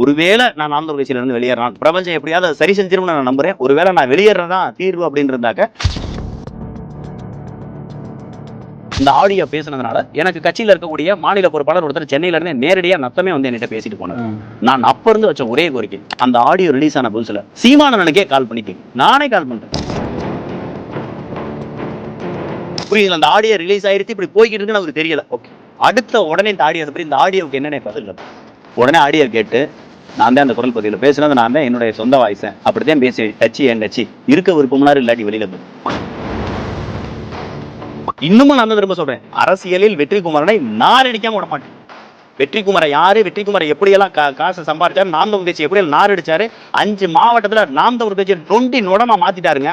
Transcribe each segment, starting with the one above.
ஒருவேளை நான் கட்சியில இருந்து வெளியேறான் பிரபஞ்சம் எப்படியாவது சரி செஞ்சிரும்னு நான் நம்புறேன். ஒருவேளை நான் வெளியேறதா தீர்வு அப்படின்னு இருந்தாக்க இந்த ஆடியோ பேசுனதுனால எனக்கு கட்சியில இருக்கக்கூடிய மாநில பொறுப்பாளர் ஒருத்தர் சென்னையில இருந்து நேரடியா நத்தமே வந்து என்கிட்ட பேசிட்டு போனார். நான் அப்ப இருந்து வச்ச ஒரே கோரிக்கை. அந்த ஆடியோ ரிலீஸ் ஆன புதுசுல சீமானனுக்கே கால் பண்ணி கேக்கு. நானே கால் பண்றேன் புரியுதுல அந்த ஆடியோ ரிலீஸ் ஆயிருச்சு இப்படி போய்கிட்டு இருக்குன்னு அவருக்கு தெரியல. ஓகே அடுத்த உடனே இந்த ஆடியோ இந்த ஆடியோவுக்கு என்னென்ன பதில் உடனே ஆடியோ கேட்டு நான் தான் அந்த குரல் பதிவில் பேசுனது நான் தான் என்னுடைய சொந்த வாய்ஸேன் அப்படித்தான் பேசி டச்சு என் டச்சு? இருக்க விருப்பம்னாரு இல்லாட்டி வெளியில போ இன்னமும் நான் தான் திரும்ப சொல்றேன். அரசியலில் வெற்றி குமரனை நான் அடிக்காம விட மாட்டேன். வெற்றிக்குமாரை யாரு? வெற்றிக்குமாரை எப்படியெல்லாம் கா காசை சம்பாதிச்சாரு நாம் தமிழ் பேச்சு எப்படி நார் அடிச்சாரு? அஞ்சு மாவட்டத்துல நாம் தமிழ் பேச்சு நொண்டி நுடமா மாத்திட்டாருங்க.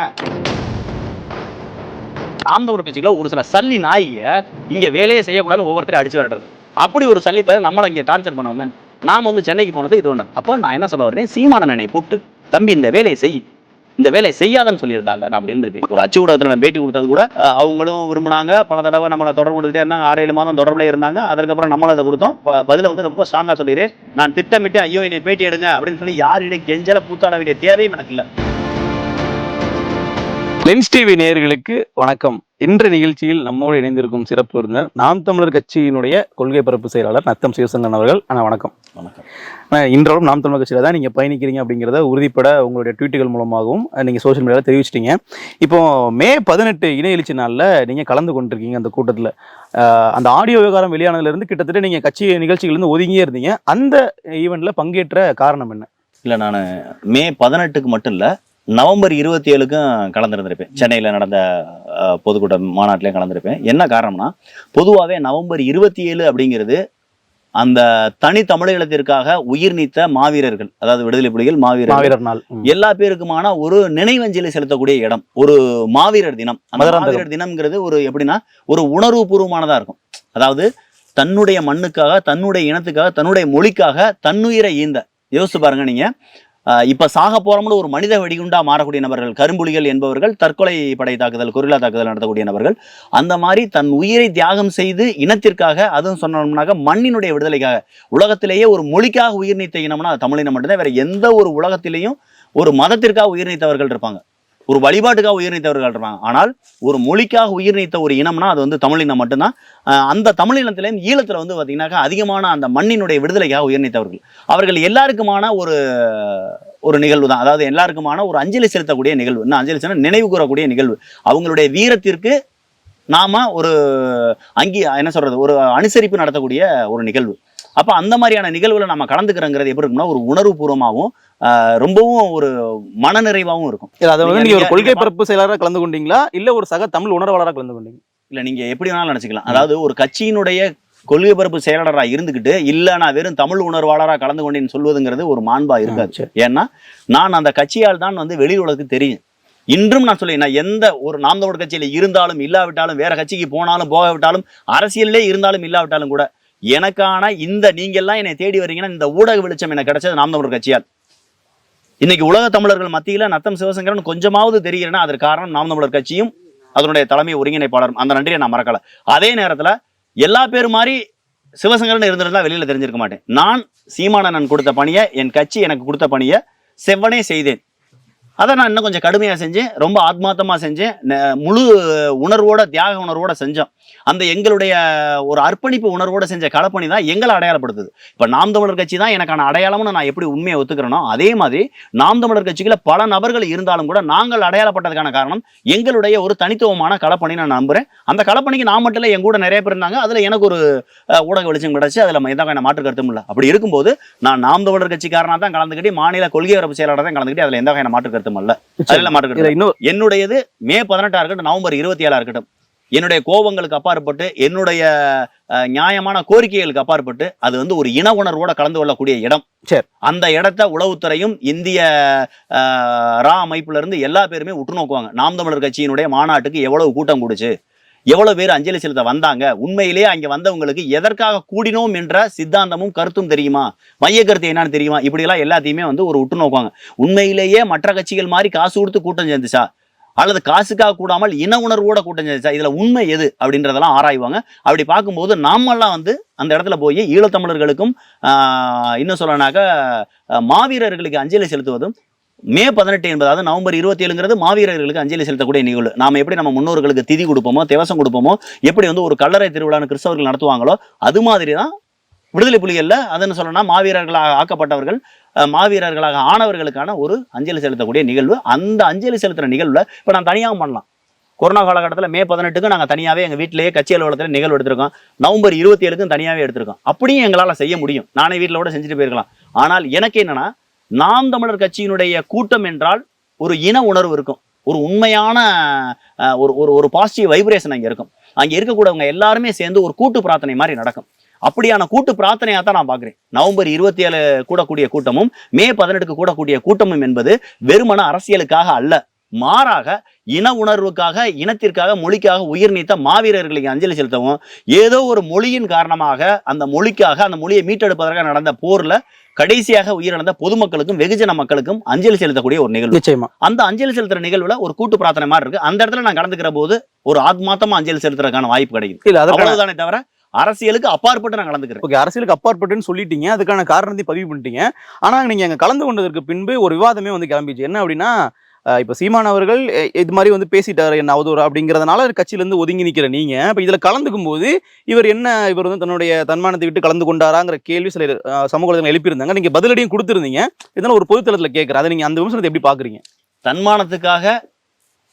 நாம் தமிழ் கட்சிக்குள்ள ஒரு சில சல்லி நாய்க இங்க வேலையே செய்யக்கூடாது ஒவ்வொருத்தரும் அடிச்சு விடுறது அப்படி ஒரு சல்லி நம்மளை இங்க டார்ச்சர் பண்ணவங்க நாம வந்து சென்னைக்கு போனது இது ஒன்று அப்போ நான் என்ன சொல்ல வரேன் சீமானனை கூப்பிட்டு தம்பி இந்த வேலையை செய். இந்த வேலையை செய்யாதன்னு சொல்லியிருந்தாங்க. நான் அப்படி இருந்திருக்கேன் ஒரு அச்சு ஊடகத்தில் நான் பேட்டி கொடுத்தது கூட அவங்களும் விரும்பினாங்க. பல தடவை நம்மளை தொடர்பு கொடுத்துட்டே இருந்தாங்க. ஆறு ஏழு மாதம் தொடர்புல இருந்தாங்க. அதுக்கப்புறம் நம்மளும் அதை கொடுத்தோம். பதில வந்து ரொம்ப ஸ்ட்ராங்காக சொல்லிடுறேன் நான் திட்டமிட்டு ஐயோ என்னை பேட்டி எடுங்க அப்படின்னு சொல்லி யாரிடையே கெஞ்சல பூத்தாட வேண்டிய தேவையும் எனக்கு இல்லை. லென்ஸ் டிவி நேர்களுக்கு வணக்கம். இன்று நிகழ்ச்சியில் நம்மோடு இணைந்திருக்கும் சிறப்பு விருந்தினர் நாம் தமிழர் கட்சியினுடைய கொள்கை பரப்பு செயலாளர் நத்தம் சிவசங்கரன் அவர்கள். அண்ணா வணக்கம். வணக்கம். இன்றளவும் நாம் தமிழர் கட்சியில தான் நீங்க பயணிக்கிறீங்க அப்படிங்கிறத உறுதிப்பட உங்களுடைய ட்வீட்டுகள் மூலமாகவும் அஹ், நீங்க சோஷியல் மீடியாவில் தெரிவிச்சிட்டீங்க. இப்போ மே பதினெட்டு இணைய எழுச்சி நாள்ல நீங்க கலந்து கொண்டிருக்கீங்க அந்த கூட்டத்துல. அந்த ஆடியோ விவகாரம் வெளியானதுல இருந்து கிட்டத்தட்ட நீங்க கட்சி நிகழ்ச்சிகள் இருந்து ஒதுங்கியே இருந்தீங்க. அந்த ஈவெண்ட்ல பங்கேற்ற காரணம் என்ன? இல்லை நான் மே பதினெட்டுக்கு மட்டும் இல்லை நவம்பர் இருபத்தி ஏழுக்கும் கலந்துருந்திருப்பேன். சென்னையில் நடந்த பொதுக்கூட்ட மாநாட்டிலையும் கலந்துருப்பேன். என்ன காரணம்னா பொதுவாகவே நவம்பர் இருபத்தி ஏழு அப்படிங்கிறது அந்த தனி தமிழீழத்திற்காக உயிர் நீத்த மாவீரர்கள் அதாவது விடுதலை புலிகள் மாவீரர் நாள். எல்லா பேருக்குமான ஒரு நினைவஞ்சலி செலுத்தக்கூடிய இடம் ஒரு மாவீரர் தினம். மாவீரர் தினம்ங்கிறது ஒரு எப்படின்னா ஒரு உணர்வு பூர்வமானதா இருக்கும். அதாவது தன்னுடைய மண்ணுக்காக தன்னுடைய இனத்துக்காக தன்னுடைய மொழிக்காக தன்னுயிரை ஈந்த. யோசிச்சு பாருங்க நீங்க. இப்போ சாக போகிறோம்னு ஒரு மனித வெடிகுண்டா மாறக்கூடிய நபர்கள் கரும்புலிகள் என்பவர்கள் தற்கொலை படை தாக்குதல் கொரில்லா தாக்குதல் நடத்தக்கூடிய நபர்கள் அந்த மாதிரி தன் உயிரை தியாகம் செய்து இனத்திற்காக அதுவும் சொன்னோம்னாக்க மண்ணினுடைய விடுதலைக்காக உலகத்திலேயே ஒரு மொழிக்காக உயிர் நீத்த இனம்னா தமிழினம் மட்டும்தான் வேற எந்த ஒரு உலகத்திலேயும் ஒரு மதத்திற்காக உயிர் நீத்தவர்கள் இருப்பாங்க. ஒரு வழிபாட்டுக்காக உயிர் நீத்தவர்கள் இருப்பாங்க. ஆனால் ஒரு மொழிக்காக உயிர் நீத்த ஒரு இனம்னா அது வந்து தமிழினம் மட்டும்தான். அந்த தமிழினத்துல ஈழத்துல வந்து பார்த்தீங்கன்னாக்கா அதிகமான அந்த மண்ணினுடைய விடுதலைக்காக உயிர் நீத்தவர்கள். அவர்கள் எல்லாருக்குமான ஒரு ஒரு நிகழ்வு தான் அதாவது எல்லாருக்குமான ஒரு அஞ்சலி செலுத்தக்கூடிய நிகழ்வு. இன்னும் அஞ்சலி செலுத்த நினைவு கூறக்கூடிய நிகழ்வு. அவங்களுடைய வீரத்திற்கு நாம ஒரு அங்கி என்ன சொல்றது? ஒரு அனுசரிப்பு நடத்தக்கூடிய ஒரு நிகழ்வு. அப்ப அந்த மாதிரியான நிகழ்வுல நம்ம கலந்துக்கிறோங்கிறது எப்படி இருக்கும்னா ஒரு உணர்வு பூர்வமாகவும் ரொம்பவும் ஒரு மனநிறைவாகவும் இருக்கும். அதை வந்து ஒரு கொள்கை பரப்பு செயலாளராக கலந்து கொண்டீங்களா? இல்ல ஒரு சக தமிழ் உணர்வாளராக கலந்து கொண்டீங்க? இல்ல நீங்க எப்படி வேணாலும் நினைச்சுக்கலாம். அதாவது ஒரு கட்சியினுடைய கொள்கை பரப்பு செயலாளராக இருந்துகிட்டு இல்ல நான் வெறும் தமிழ் உணர்வாளராக கலந்து கொண்டேன்னு சொல்வதுங்கிறது ஒரு மாண்பா இருக்காது. சரி. ஏன்னா நான் அந்த கட்சியால் தான் வந்து வெளி உலகத்துக்கு தெரியும். இன்றும் நான் சொல்லேன் நான் எந்த ஒரு நாம் தமிழர் கட்சியில இருந்தாலும் இல்லாவிட்டாலும் வேற கட்சிக்கு போனாலும் போகாவிட்டாலும் அரசியலிலே இருந்தாலும் இல்லாவிட்டாலும் கூட எனக்கான இந்த நீங்க எல்லாம் என்னை தேடி வரீங்கன்னா இந்த ஊடக வெளிச்சம் எனக்கு கிடைச்சது நாம் தமிழர் கட்சியால். இன்னைக்கு உலக தமிழர்கள் மத்தியில நத்தம் சிவசங்கரன் கொஞ்சமாவது தெரிகிறேன்னா அதற்கு காரணம் நாம் தமிழர் கட்சியும் அதனுடைய தலைமை ஒருங்கிணைப்பாளரும். அந்த நன்றியை நான் மறக்கல. அதே நேரத்துல எல்லா பேரும் மாதிரி சிவசங்கரன் இருந்திருந்தா வெளியில தெரிஞ்சிருக்க மாட்டேன். நான் சீமானன் கொடுத்த பணியை என் கட்சி எனக்கு கொடுத்த பணியை செவ்வனே செய்தேன். அதை நான் இன்னும் கொஞ்சம் கடுமையாக செஞ்சேன். ரொம்ப ஆத்மார்த்தமாக செஞ்சேன். முழு உணர்வோட தியாக உணர்வோட செஞ்சோம். அந்த எங்களுடைய ஒரு அர்ப்பணிப்பு உணர்வோட செஞ்ச களப்பணி தான் எங்களை அடையாளப்படுத்துது. இப்போ நாம் தமிழர் கட்சி தான் எனக்கான அடையாளம்னு நான் எப்படி உண்மையை ஒத்துக்கிறேனோ அதே மாதிரி நாம் தமிழர் கட்சிக்குள்ள பல நபர்கள் இருந்தாலும் கூட நாங்கள் அடையாளப்பட்டதுக்கான காரணம் எங்களுடைய ஒரு தனித்துவமான களப்பணி நான் நம்புறேன். அந்த களப்பணிக்கு நான் மட்டும் இல்லை என் கூட நிறைய பேர் இருந்தாங்க. அதில் எனக்கு ஒரு ஊடக வெளிச்சம் கிடைச்சு அதில் எந்த மாற்று கருத்தும் இல்லை. அப்படி இருக்கும்போது நான் நாம் தமிழர் கட்சிக்காரனா தான் கலந்துக்கிட்டு மாநில கொள்கை வரப்பு செயலாளர் தான் கலந்துக்கிட்டு அதில் எந்த வகையான மாற்று கருத்தும் இல்லை. அதில் மாற்று கருத்து என்னுடையது மே பதினெட்டா இருக்கட்டும் நவம்பர் இருபத்தி ஏழா இருக்கட்டும். என்னுடைய கோபங்களுக்கு அப்பாற்பட்டு என்னுடைய நியாயமான கோரிக்கைகளுக்கு அப்பாற்பட்டு அது வந்து ஒரு இன உணர்வோட கலந்து கொள்ளக்கூடிய இடம். சரி. அந்த இடத்த உளவுத்துறையும் இந்திய ரா அமைப்புல இருந்து எல்லா பேருமே உற்று நோக்குவாங்க. நாம் தமிழர் கட்சியினுடைய மாநாட்டுக்கு எவ்வளவு கூட்டம் கூடுச்சு? எவ்வளவு பேர் அஞ்சலி செலுத்த வந்தாங்க? உண்மையிலேயே அங்க வந்தவங்களுக்கு எதற்காக கூடினோம் என்ற சித்தாந்தமும் கருத்தும் தெரியுமா? மைய கருத்து என்னன்னு தெரியுமா? இப்படி எல்லாம் எல்லாத்தையுமே வந்து ஒரு உற்று நோக்குவாங்க. உண்மையிலேயே மற்ற கட்சிகள் மாதிரி காசு கொடுத்து கூட்டம் சேர்ந்துச்சா? அல்லது காசுக்காக கூடாமல் இன உணர்வோட கூட்டம் சேர்ந்துச்சா இதுல உண்மை எது அப்படின்றதெல்லாம் ஆராய்வாங்க. அப்படி பார்க்கும்போது நாமெல்லாம் வந்து அந்த இடத்துல போய் ஈழத்தமிழர்களுக்கும் இன்னும் சொல்லனாக்க மாவீரர்களுக்கு அஞ்சலி செலுத்துவதும் மே பதினெட்டு என்பது அதாவது நவம்பர் இருபத்தி ஏழுங்கிறது மாவீரர்களுக்கு அஞ்சலி செலுத்தக்கூடிய நிகழ்வு. நாம எப்படி நம்ம முன்னோர்களுக்கு திதி கொடுப்போமோ திவசம் கொடுப்போமோ எப்படி வந்து ஒரு கல்லறை திருவிழான்னு கிறிஸ்தவர்கள் நடத்துவாங்களோ அது மாதிரி தான் விடுதலை புலிகளில் அதுன்னு சொல்லணும்னா மாவீரர்களாக ஆக்கப்பட்டவர்கள் மாவீரர்களாக ஆனவர்களுக்கான ஒரு அஞ்சலி செலுத்தக்கூடிய நிகழ்வு. அந்த அஞ்சலி செலுத்துற நிகழ்வுல இப்போ நான் தனியாகவும் பண்ணலாம். கொரோனா காலகட்டத்தில் மே பதினெட்டுக்கு நாங்கள் தனியாகவே எங்கள் வீட்டிலேயே கட்சி அலுவலகத்தில் நிகழ்வு எடுத்திருக்கோம். நவம்பர் இருபத்தி ஏழுக்கும் தனியாகவே எடுத்திருக்கோம். அப்படியும் எங்களால் செய்ய முடியும். நானே வீட்டில் கூட செஞ்சுட்டு போயிருக்கலாம். ஆனால் எனக்கு என்னன்னா நாம் தமிழர் கட்சியினுடைய கூட்டம் என்றால் ஒரு இன உணர்வு இருக்கும். ஒரு உண்மையான ஒரு ஒரு ஒரு பாசிட்டிவ் வைப்ரேஷன் அங்கே இருக்கும். அங்கே இருக்கக்கூடியவங்க எல்லாருமே சேர்ந்து ஒரு கூட்டு பிரார்த்தனை மாதிரி நடக்கும். அப்படியான கூட்டு பிரார்த்தனையாக தான் நான் பார்க்குறேன். நவம்பர் இருபத்தி ஏழு கூடக்கூடிய கூட்டமும் மே பதினெட்டுக்கு கூடக்கூடிய கூட்டமும் என்பது வெறுமன அரசியலுக்காக அல்ல. மாறாக இன உணர்வுக்காக இனத்திற்காக மொழிக்காக உயிர் நீத்த மாவீரர்களுக்கு அஞ்சலி செலுத்தவும் ஏதோ ஒரு மொழியின் காரணமாக அந்த மொழிக்காக அந்த மொழியை மீட்டெடுப்பதற்காக நடந்த போர்ல கடைசியாக உயிரிழந்த பொதுமக்களுக்கும் வெகுஜன மக்களுக்கும் அஞ்சலி செலுத்தக்கூடிய ஒரு நிகழ்வு. நிச்சயமா. அந்த அஞ்சலி செலுத்துற நிகழ்வுல ஒரு கூட்டு பிரார்த்தனை மாதிரி இருக்கு. அந்த இடத்துல நான் கலந்துக்கிற போது ஒரு ஆத்மாத்தமா அஞ்சலி செலுத்துறதுக்கான வாய்ப்பு அதற்கான அவ்வளவுதானே தவிர அரசியலுக்கு அப்பாற்பட்டு நான் கலந்துக்கிறேன். ஓகே அரசியலுக்கு அப்பாற்பட்டுன்னு சொல்லிட்டீங்க. அதுக்கான காரணத்தை பதிவு பண்ணிட்டீங்க. ஆனா நீங்க அங்க கலந்து கொண்டதற்கு பின்பு ஒரு விவாதமே வந்து கிளம்பிச்சு. என்ன அப்படின்னா இப்ப சீமான் அவர்கள் இது மாதிரி வந்து பேசிட்டாரு என்ன அவதூறு அப்படிங்கறதுனால கட்சியில இருந்து ஒதுங்கி நிக்கிற நீங்க. இப்ப இதுல கலந்துக்கும் போது இவர் என்ன இவர் வந்து தன்னுடைய தன்மானத்தை விட்டு கலந்து கொண்டாராங்கிற கேள்வி சில சமூக வலைதளங்கள் எழுப்பியிருந்தாங்க. நீங்க பதிலடியும் கொடுத்திருந்தீங்க. இதனால ஒரு பொதுத்தளத்துல கேட்கறேன் அதை நீங்க அந்த விமர்சனத்தை எப்படி பாக்குறீங்க? தன்மானத்துக்காக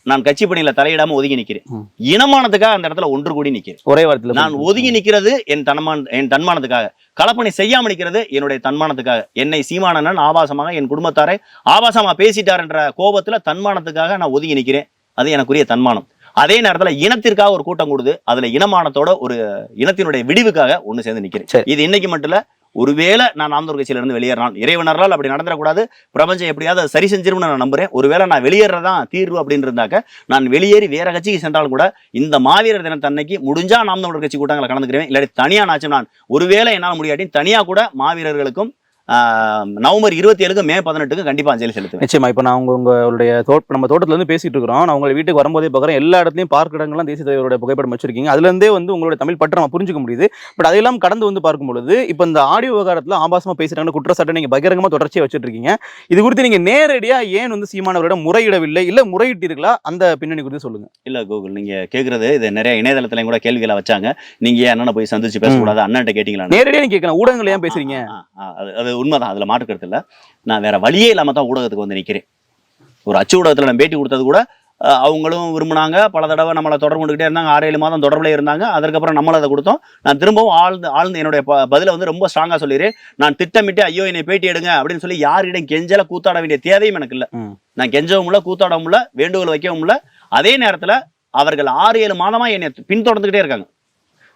நான் கட்சி பணியில தலையிடாம ஒதுங்கி நிக்கிறேன். ம். இனமானத்துக்காக அந்த இடத்துல ஒன்று கூடி நிக்கிறேன். ஒரே வாரத்துல நான் ஒதுங்கி நிக்கிறது என் தன்மான் என் தன்மானத்துக்காக. களப்பணி செய்யாம நிக்கிறது என்னுடைய தன்மானத்துக்காக. என்னை சீமானன் ஆபாசமாக என் குடும்பத்தாரை ஆபாசமா பேசிட்டார் என்ற கோபத்துல தன்மானத்துக்காக நான் ஒதுங்கி நிக்கிறேன். அது எனக்குரிய தன்மானம். அதே நேரத்துல இனத்திற்காக ஒரு கூட்டம் கொடுது. அதுல இனமானத்தோட ஒரு இனத்தினுடைய விடிவுக்காக ஒண்ணு சேர்ந்து நிக்கிறேன். இது இன்னைக்கு மட்டும் இல்ல ஒருவேளை நான் நாமதூர் கட்சியில இருந்து இறைவனரால் அப்படி நடந்துடக்கூடாது. பிரபஞ்சம் எப்படியாவது அதை சரி செஞ்சிரும்னு நான் நம்புறேன். ஒருவேளை நான் வெளியேறதான் தீர்வு அப்படின்னு இருந்தாக்க நான் வெளியேறி வேற கட்சிக்கு சென்றாலும் கூட இந்த மாவீரர் தினத்தன்னைக்கு முடிஞ்சா நாம் தமிழர் கட்சி கூட்டங்களை கலந்துக்கிறேன். இல்லாட்டி தனியா நாச்சும் நான் ஒருவேளை என்னால் முடியாட்டி தனியா கூட மாவீரர்களுக்கும் நவம்பர் இருபத்தி ஏழுக்கு மே பதினெட்டுக்கு கண்டிப்பா அஞ்சலி செலுத்துவேன். நிச்சயமா. இப்போ நான் உங்க உங்களுடைய தோட் நம்ம தோட்டத்துல இருந்து பேசிட்டு இருக்கிறோம். நான் உங்க வீட்டுக்கு வரும்போதே பார்க்குறேன். எல்லா இடத்துலயும் பார்க் இடங்கள்லாம் தேசிய தலைவருடைய புகைப்படம் வச்சிருக்கீங்க. அதுல இருந்தே வந்து உங்களுடைய தமிழ் பற்று நம்ம புரிஞ்சுக்க முடியுது. பட் அதையெல்லாம் கடந்து வந்து பார்க்கும் பொழுது இப்போ இந்த ஆடியோ விவகாரத்துல ஆபாசமா பேசுறாங்கன்னு குற்றச்சாட்டை நீங்க பகிரங்கமா தொடர்ச்சியா வச்சிட்டு இருக்கீங்க இது குறித்து நீங்க நேரடியா ஏன் வந்து சீமானவரிடம் முறையிடவில்லை? இல்ல முறையிட்டீர்களா அந்த பின்னணி குறித்து சொல்லுங்க. இல்ல கூகுள் நீங்க கேக்குறது இது நிறைய இணையதளத்துலயும் கூட கேள்விகளை வச்சாங்க. நீங்க ஏன் அண்ணனை போய் சந்திச்சு பேசக்கூடாது? அண்ணன்ட்ட கேட்டீங்களா நேரடியா நீங்க கேட்கலாம். ஊடகங்கள் ஏன் பேசுறீங்க? ஆ, அது அது உண்மைதான் அதுல மாற்றுக்கிறது இல்ல. நான் வேற வழியே இல்லாம தான் ஊடகத்துக்கு வந்து நிக்கிறேன். ஒரு அச்சு ஊடகத்துல நான் பேட்டி கொடுத்தது கூட அவங்களும் விரும்புனாங்க. பல தடவை நம்மளை தொடர்பு கொண்டுகிட்டே இருந்தாங்க. ஆறு ஏழு மாதம் தொடர்புல இருந்தாங்க. அதுக்கப்புறம் நம்மள அதை கொடுத்தோம். நான் திரும்பவும் ஆழ்ந்து ஆழ்ந்து என்னுடைய ப- பதிலை வந்து ரொம்ப ஸ்ட்ராங்கா சொல்லிடுறேன். நான் திட்டமிட்டு ஐயோ என்னை பேட்டி எடுங்க அப்படின்னு சொல்லி யாரிடம் கெஞ்சல கூத்தாட வேண்டிய தேவையும் எனக்கு இல்ல. நான் கெஞ்சவும் இல்ல கூத்தாடவும் இல்ல வேண்டுகோள் வைக்கவும் இல்ல. அதே நேரத்துல அவர்கள் ஆறு ஏழு மாதமா என்னை பின்தொடர்ந்துகிட்டே இருக்காங்க.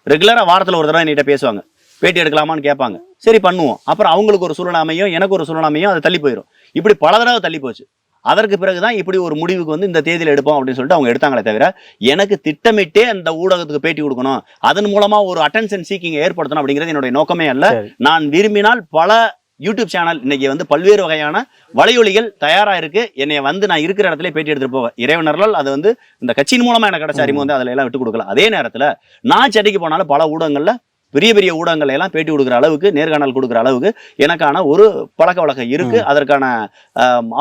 ரெகுலரா வாரத்துல ஒரு தடவை என்கிட்ட பேசுவாங்க. பேட்டி எடுக்கலாமான்னு கேட்பாங்க. சரி பண்ணுவோம். அப்புறம் அவங்களுக்கு ஒரு சூழ்நிலை அமையும் எனக்கு ஒரு சூழ்நிலை அமையும் அது தள்ளி போயிடும் இப்படி பல தடவை தள்ளி போச்சு. அதற்கு பிறகுதான் இப்படி ஒரு முடிவுக்கு வந்து இந்த தேதியில் எடுப்போம் அப்படின்னு சொல்லிட்டு அவங்க எடுத்தாங்களே தவிர எனக்கு திட்டமிட்டே அந்த ஊடகத்துக்கு பேட்டி கொடுக்கணும். அதன் மூலமா ஒரு அட்டென்ஷன் சீக்கிங் ஏற்படுத்தணும் அப்படிங்கிறது என்னுடைய நோக்கமே அல்ல. நான் விரும்பினால் பல யூடியூப் சேனல் இன்னைக்கு வந்து பல்வேறு வகையான வலையொலிகள் தயாரா இருக்கு. என்னைய வந்து நான் இருக்கிற இடத்துல பேட்டி எடுத்துட்டு போவேன். இறைவனர்கள் அது வந்து இந்த கட்சியின் மூலமா எனக்கு கிடைச்ச அறிவு வந்து அதுல எல்லாம் விட்டு கொடுக்கல. அதே நேரத்துல நான் சென்னைக்கு போனாலும் பல ஊடகங்கள்ல பெரிய பெரிய ஊடகங்கள் எல்லாம் பேட்டி கொடுக்குற அளவுக்கு நேர்காணல் கொடுக்குற அளவுக்கு எனக்கான ஒரு பழக்க வழக்கம் இருக்கு. அதற்கான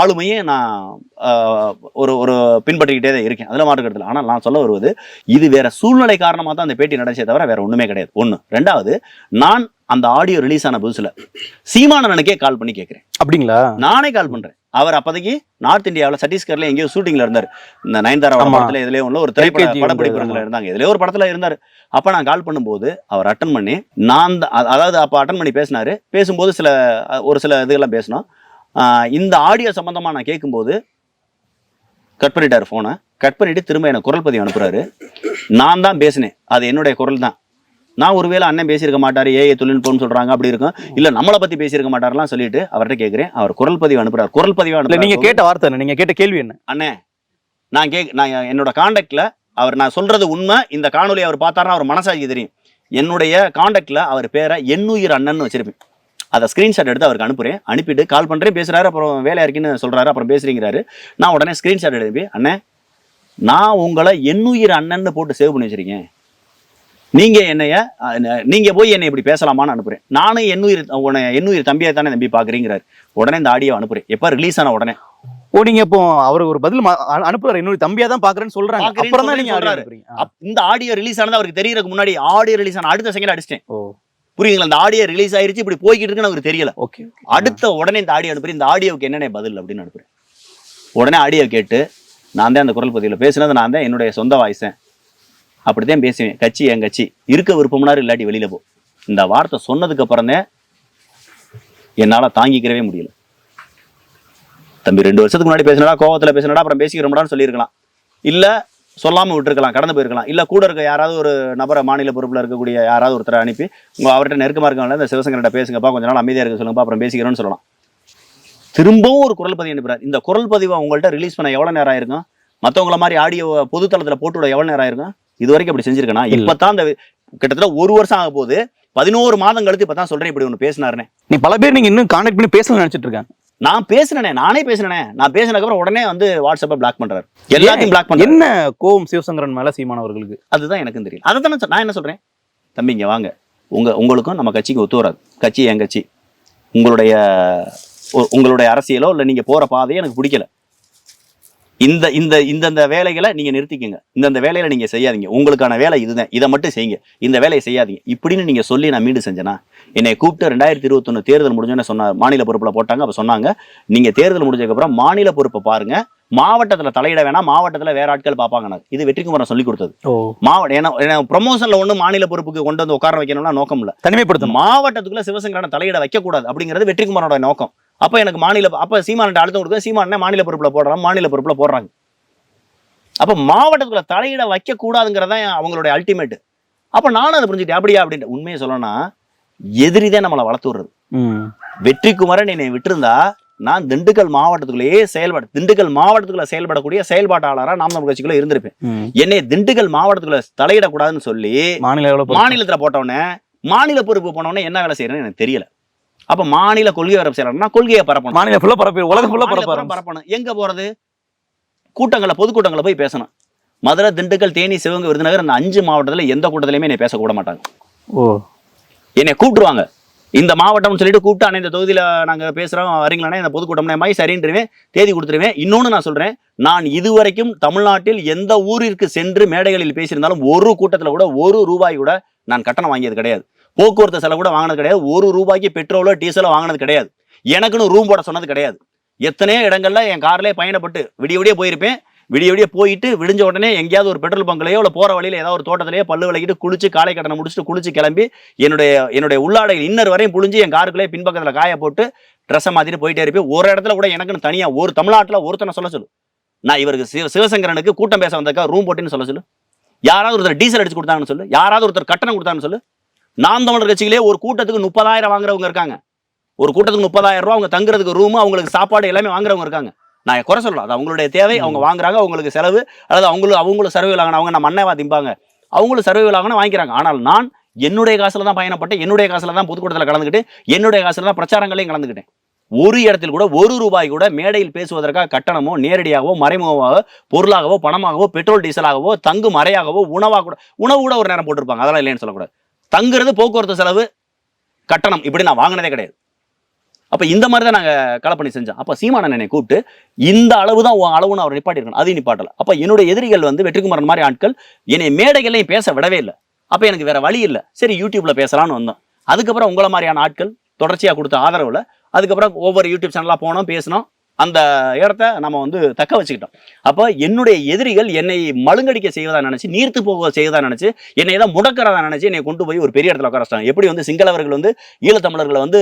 ஆளுமையை நான் ஒரு ஒரு பின்பற்றிக்கிட்டே தான் இருக்கேன். அதில் மாற்றுக்கிறதுல ஆனால் நான் சொல்ல வருவது இது வேற சூழ்நிலை காரணமாக தான் அந்த பேட்டி நடச்சே தவிர வேற ஒண்ணுமே கிடையாது. ஒண்ணு. ரெண்டாவது நான் அந்த ஆடியோ ரிலீஸ் ஆன புதுசுல சீமானனுக்கே கால் பண்ணி கேட்கிறேன். அப்படிங்களா? நானே கால் பண்றேன். அவர் அப்போதைக்கு நார்த் இந்தியாவில் சத்தீஸ்கர்ல எங்கேயோ ஷூட்டிங்ல இருந்தார். இந்த நயன்தாராவோட ஆமா. படத்துல இதுலயே ஒன்று ஒரு திரைப்பட படப்பிடிப்புல. இருந்தாங்க. இதுலயே ஒரு படத்துல இருந்தார். அப்ப நான் கால் பண்ணும்போது அவர் அட்டன் பண்ணி நான் அதாவது அப்ப அட்டன் பண்ணி பேசினாரு. பேசும்போது சில ஒரு சில இதுகள்லாம் பேசினோம். இந்த ஆடியோ சம்பந்தமா நான் கேட்கும்போது கட் பண்ணிட்டாரு ஃபோனை கட் பண்ணிட்டு திரும்ப எனக்கு குரல் பதிவு அனுப்புறாரு. நான் தான் பேசினேன். அது என்னுடைய குரல் தான். நான் ஒருவேளை அண்ணன் பேசியிருக்க மாட்டாரு ஏஐ தொழில்நுட்பம்னு சொல்றாங்க அப்படி இருக்கும். இல்ல நம்மளை பத்தி பேசியிருக்க மாட்டாருலாம் சொல்லிட்டு அவர்கிட்ட கேட்கிறேன் அவர் குரல் பதிவு அனுப்புறாரு. குரல் பதிவு இல்ல நீங்க கேட்ட வார்த்தை என்ன? நீங்க கேட்ட கேள்வி என்ன? அண்ணே நான் கேக் நான் என்னோட காண்டாக்ட்ல அவர் நான் சொல்றது உண்மை. இந்த காணொலி அவர் பார்த்தாருன்னா அவர் மனசாட்சி தெரியும். என்னுடைய காண்டாக்ட்ல அவர் பேரை எண்ணுயிர் அண்ணன் வச்சிருப்பேன். அதை ஸ்கிரீன்ஷாட் எடுத்து அவருக்கு அனுப்புறேன். அனுப்பிட்டு கால் பண்றேன். பேசுறாரு அப்புறம் வேலையா இருக்குன்னு சொல்றாரு அப்புறம் பேசுறீங்கிறாரு. நான் உடனே ஸ்கிரீன்ஷாட் எடுப்பி அண்ணே நான் உங்களை எண்ணுயிர் அண்ணன்னு போட்டு சேவ் பண்ணி வச்சிருக்கேன். நீங்க என்னைய நீங்க போய் என்னை இப்படி பேசலாமான்னு அனுப்புறேன். நானும் எண்ணுயிர் உன்னை எண்ணுயிர் தம்பியை தானே தம்பி பாக்குறீங்கிறாரு உடனே இந்த ஆடியோ அனுப்புறேன். எப்ப ரிலீஸ் ஆன உடனே? ஓ நீங்க இப்போ அவருக்கு ஒரு பதில் அனுப்புறாரு. இன்னொரு தம்பியா தான் பாக்குறேன்னு சொல்றாங்க அப்புறம் தான் நீங்க இந்த ஆடியோ ரிலீஸ் ஆனது அவருக்கு தெரியறதுக்கு முன்னாடி ஆடியோ ரிலீஸ் ஆன அடுத்த செகண்ட் அடிச்சிட்டேன். புரியுங்களா இந்த ஆடியோ ரிலீஸ் ஆயிருச்சு இப்படி போய்கிட்டு இருக்குன்னு அவருக்கு தெரியல. ஓகே அடுத்த உடனே இந்த ஆடியோ அனுப்புறேன். இந்த ஆடியோவுக்கு என்னென்ன பதில் அப்படின்னு அனுப்புறேன். உடனே ஆடியோ கேட்டு நான் தான் அந்த குரல் பதிவில் பேசுனது நான் தான் என்னுடைய சொந்த வாய்ஸேன் அப்படித்தான் பேசுவேன். கட்சி என் கட்சி. இருக்க விருப்பம்னாரு இல்லாட்டி வெளியில போ. இந்த வார்த்தை சொன்னதுக்கு அப்புறமே என்னால தாங்கிக்கிறவே முடியல. தம்பி ரெண்டு வருஷத்துக்கு முன்னாடி பேசினடா கோவத்துல பேசினடா அப்புறம் பேசிக்கிறோம்டான்னு சொல்லியிருக்கலாம். இல்ல சொல்லாம விட்டுருக்கலாம் கடந்து போயிருக்கலாம். இல்ல கூட இருக்க யாராவது ஒரு நபரை மாநில பொறுப்புல இருக்கக்கூடிய யாராவது ஒருத்தரை அனுப்பி உங்க அவர்கிட்ட நெருக்கமா இருக்கவங்கள இந்த சிவசங்கர்கிட்ட பேசுங்கப்பா கொஞ்ச நாள் அமைதியா இருக்க சொல்லுங்கப்பா அப்புறம் பேசிக்கிறோம்னு சொல்லலாம். திரும்பவும் ஒரு குரல் பதிவு அனுப்புறாரு. இந்த குரல் பதிவை உங்கள்கிட்ட ரிலீஸ் பண்ண எவ்வளவு நேரம் ஆயிருக்கும்? மத்தவங்கள மாதிரி ஆடியோ பொதுத்தளத்துல போட்டு விட எவ்வளவு நேரம் ஆயிருக்கும்? இது வரைக்கும் அப்படி செஞ்சிருக்கேனா. இப்பதான் இந்த கிட்டத்தட்ட ஒரு வருஷம் ஆக போகுது பதினோரு மாதம் கழித்து இப்பதான் சொல்றேன் இப்படி ஒண்ணு பேசினாருனே நீ பல பேர் நீங்க இன்னும் கான்டாக்ட் பண்ணி பேசணும்னு நினைச்சிட்டு இருக்காங்க. நான் பேசினேனே நானே பேசினேனே. நான் பேசினதுக்கு அப்புறம் உடனே வந்து வாட்ஸ்அப்பை பிளாக் பண்றாரு. எல்லாத்தையும் பிளாக் பண்றாரு. என்ன கோவம் சிவசங்கரன் மேல சீமானவர்களுக்கு அதுதான் எனக்கும் தெரியும். அதை தானே நான் என்ன சொல்றேன்? தம்பி இங்க வாங்க. உங்க உங்களுக்கும் நம்ம கட்சிக்கு ஒத்து வராது. கட்சி என் கட்சி. உங்களுடைய உங்களுடைய அரசியலோ இல்லை நீங்க போற பாதையோ எனக்கு பிடிக்கல. இந்த இந்த இந்தந்த வேலைகளை நீங்க நிறுத்திக்கங்க. இந்தந்த வேலையில நீங்க செய்யாதீங்க. உங்களுக்கான வேலை இதுதான். இதை மட்டும் செய்யுங்க. இந்த வேலையை செய்யாதீங்க. இப்படின்னு நீங்க சொல்லி நான் மீண்டும் செஞ்சேனா? என்னை கூப்பிட்டு ரெண்டாயிரத்தி இருபத்தொன்னு தேர்தல் முடிஞ்சோன்னு சொன்ன மாநில பொறுப்புல போட்டாங்க. அப்ப சொன்னாங்க நீங்க தேர்தல் முடிஞ்சதுக்கப்புறம் மாநில பொறுப்பை பாருங்க. மாவட்டத்துல தலையிட வேணாம் மாவட்டத்துல வேற ஆட்கள் பார்ப்பாங்க இது வெற்றிக்குமரன் சொல்லி கொடுத்தது. ஓ. மாவட்ட ஏன்னா ப்ரொமோஷன்ல ஒண்ணு மாநில பொறுப்புக்கு கொண்டு வந்து உட்கார வைக்கணும்னா நோக்கம் இல்ல. தனிமைப்படுத்தணும். மாவட்டத்துக்குள்ள சிவசங்கரனை தலையிட வைக்க கூடாது அப்படிங்கிறது வெற்றிக்குமாரோட நோக்கம். அப்ப எனக்கு மாநில அப்ப சீமான்ட்ட அழுத்தம் கொடுக்க சீமானே மாநில பொறுப்புல போடுறாங்க மாநில பொறுப்புல போடுறாங்க. அப்ப மாவட்டத்துக்குள்ள தலையிட வைக்க கூடாதுங்கிறதா அவங்களுடைய அல்டிமேட் அப்ப நானும் அதை புரிஞ்சுக்கிட்டேன் அப்படியா? அப்படின்ட்டு. உண்மையை சொல்லணும்னா எதிரிதான் நம்மளை வளர்த்து விடுறது. வெற்றிக்குமரன் என்னை விட்டிருந்தா நான் திண்டுக்கல் மாவட்டத்துக்குள்ளேயே செயல்பட திண்டுக்கல் மாவட்டத்துக்குள்ள செயல்படக்கூடிய செயல்பாட்டாளரா நாம் தமிழ் கட்சிக்குள்ள இருந்திருப்பேன். என்னை திண்டுக்கல் மாவட்டத்துக்குள்ள தலையிடக்கூடாதுன்னு சொல்லி மாநில. மாநிலத்துல போட்டவொடனே மாநில பொறுப்பு போனவொடனே என்ன வேலை செய்யறேன்னு எனக்கு தெரியல. அப்ப மாநில கொள்கை வரப்பு செய்யறோம்னா கொள்கையை பரப்பணும். மாநில ஃபுல்லா பரப்பி உலகம் ஃபுல்லா பரப்பணும். எங்க போறது? கூட்டங்களை பொதுக்கூட்டங்களை போய் பேசணும். மதுரை திண்டுக்கல் தேனி சிவகங்கை விருதுநகர் அந்த அஞ்சு மாவட்டத்துல எந்த கூட்டத்திலயுமே என்னை பேச கூட மாட்டாங்க. ஓ. என்னை கூப்பிட்டுருவாங்க இந்த மாவட்டம்னு சொல்லிட்டு கூப்பிட்டு அண்ணா இந்த தொகுதியில் நாங்கள் பேசுகிறோம் வரீங்களாண்ணே இந்த பொதுக்கூட்டம்னே மாதிரி சரின்றுவேன் தேதி கொடுத்துருவேன் இன்னொன்று நான் சொல்கிறேன் நான் இதுவரைக்கும் தமிழ்நாட்டில் எந்த ஊரிற்கு சென்று மேடைகளில் பேசியிருந்தாலும் ஒரு கூட்டத்தில் கூட ஒரு ரூபாய் கூட நான் கட்டணம் வாங்கியது கிடையாது. போக்குவரத்து செலவு கூட வாங்கினது கிடையாது. ஒரு ரூபாய்க்கு பெட்ரோலோ டீசலோ வாங்கினது கிடையாது. எனக்குன்னு ரூம் போட சொன்னது கிடையாது. எத்தனையோ இடங்கள்ல என் கார்லேயே பயணப்பட்டு விடிய விடிய போயிருப்பேன். விடிய விடிய போயிட்டு விடிஞ்ச உடனே எங்கேயாவது ஒரு பெட்ரோல் பங்க்லயோ இல்லை போகிற வழியில் ஏதாவது ஒரு தோட்டத்திலேயே பல்லு விளக்கிட்டு குளிச்சு காலை கடனை முடிச்சுட்டு குளிச்சு கிளம்பி என்னுடைய என்னுடைய உள்ளாடை இன்னர் வரையும் புழிஞ்சு என் காருக்குள்ளே பின்பக்கத்தில் காய போட்டு ட்ரெஸ்ஸை மாற்றிட்டு போயிட்டே இருப்பேன். ஒரு இடத்துல கூட எனக்குன்னு தனியாக ஒரு தமிழ்நாட்டில் ஒருத்தனை சொல்ல சொல்லு. நான் இவருக்கு சிவ சிவசங்கரனுக்கு கூட்டம் பேச வந்தக்கா ரூம் போட்டுன்னு சொல்ல சொல்லு. யாராவது ஒருத்தர் டீசல் அடிச்சு கொடுத்தாங்கன்னு சொல்லு. யாராவது ஒருத்தர் கட்டணம் கொடுத்தாங்கன்னு சொல்லு. நாம் தமிழர் கட்சியிலே ஒரு கூட்டத்துக்கு முப்பதாயிரம் வாங்குறவங்க இருக்காங்க. ஒரு கூட்டத்துக்கு முப்பதாயிரம் ரூபா அவங்க தங்குறதுக்கு ரூம் அவங்களுக்கு சாப்பாடு எல்லாமே வாங்குறவங்க இருக்காங்க. நான் குறை சொல்லலாம் அது அவங்களுடைய தேவை. அவங்க வாங்குறாங்க அவங்களுக்கு செலவு. அதாவது அவங்களும் அவங்களும் சர்வைவல் ஆகணும் அவங்க நம்ம அண்ணவா திம்பாங்க? அவங்களும் சர்வைவல் ஆகணும் வாங்கிக்கிறாங்க. ஆனால் நான் என்னுடைய காசுல தான் பயணப்பட்டு என்னுடைய காசுல தான் பொதுக்கூட்டத்தில் கலந்துக்கிட்டு என்னுடைய காசுல தான் பிரச்சாரங்களையும் கலந்துக்கிட்டேன். ஒரு இடத்தில் கூட ஒரு ரூபாய் கூட மேடையில் பேசுவதற்காக கட்டணமோ நேரடியாகவோ மறைமுகமாகவோ பொருளாகவோ பணமாகவோ பெட்ரோல் டீசலாகவோ தங்கும் அறையாகவோ உணவாக கூட உணவு கூட ஒரு நேரம் போட்டிருப்பாங்க. அதெல்லாம் இல்லைன்னு சொல்லக்கூடாது. தங்குறது போக்குவரத்து செலவு கட்டணம். இப்படி நான் வாங்கினதே கிடையாது. அப்போ இந்த மாதிரி தான் நாங்கள் கலப்பணி செஞ்சோம். அப்போ சீமானன் என்னை கூப்பிட்டு இந்த அளவு தான் உன் அளவுன்னு அவர் நிப்பாட்டிருக்கணும் அதையும் நிப்பாட்டல அப்போ என்னுடைய எதிரிகள் வந்து வெற்றிக்குமரன் மாதிரி ஆட்கள் என்னை மேடைகளையும் பேச விடவே இல்லை. அப்போ எனக்கு வேற வழி இல்லை. சரி யூடியூப்ல பேசலாம்னு வந்தோம். அதுக்கப்புறம் உங்களை மாதிரியான ஆட்கள் தொடர்ச்சியாக கொடுத்த ஆதரவில் அதுக்கப்புறம் ஒவ்வொரு யூடியூப் சேனலாக போனோம் பேசினோம். அந்த இடத்த நம்ம வந்து தக்க வச்சுக்கிட்டோம். அப்போ என்னுடைய எதிரிகள் என்னை மழுங்கடிக்க செய்வதா நினைச்சு நீர்த்து போக செய்வதா நினைச்சு என்னை தான் முடக்கிறதா நினைச்சு என்னை கொண்டு போய் ஒரு பெரிய இடத்துல உட்கார வச்சிட்டாங்க. எப்படி வந்து சிங்களவர்கள் வந்து ஈழத்தமிழர்களை வந்து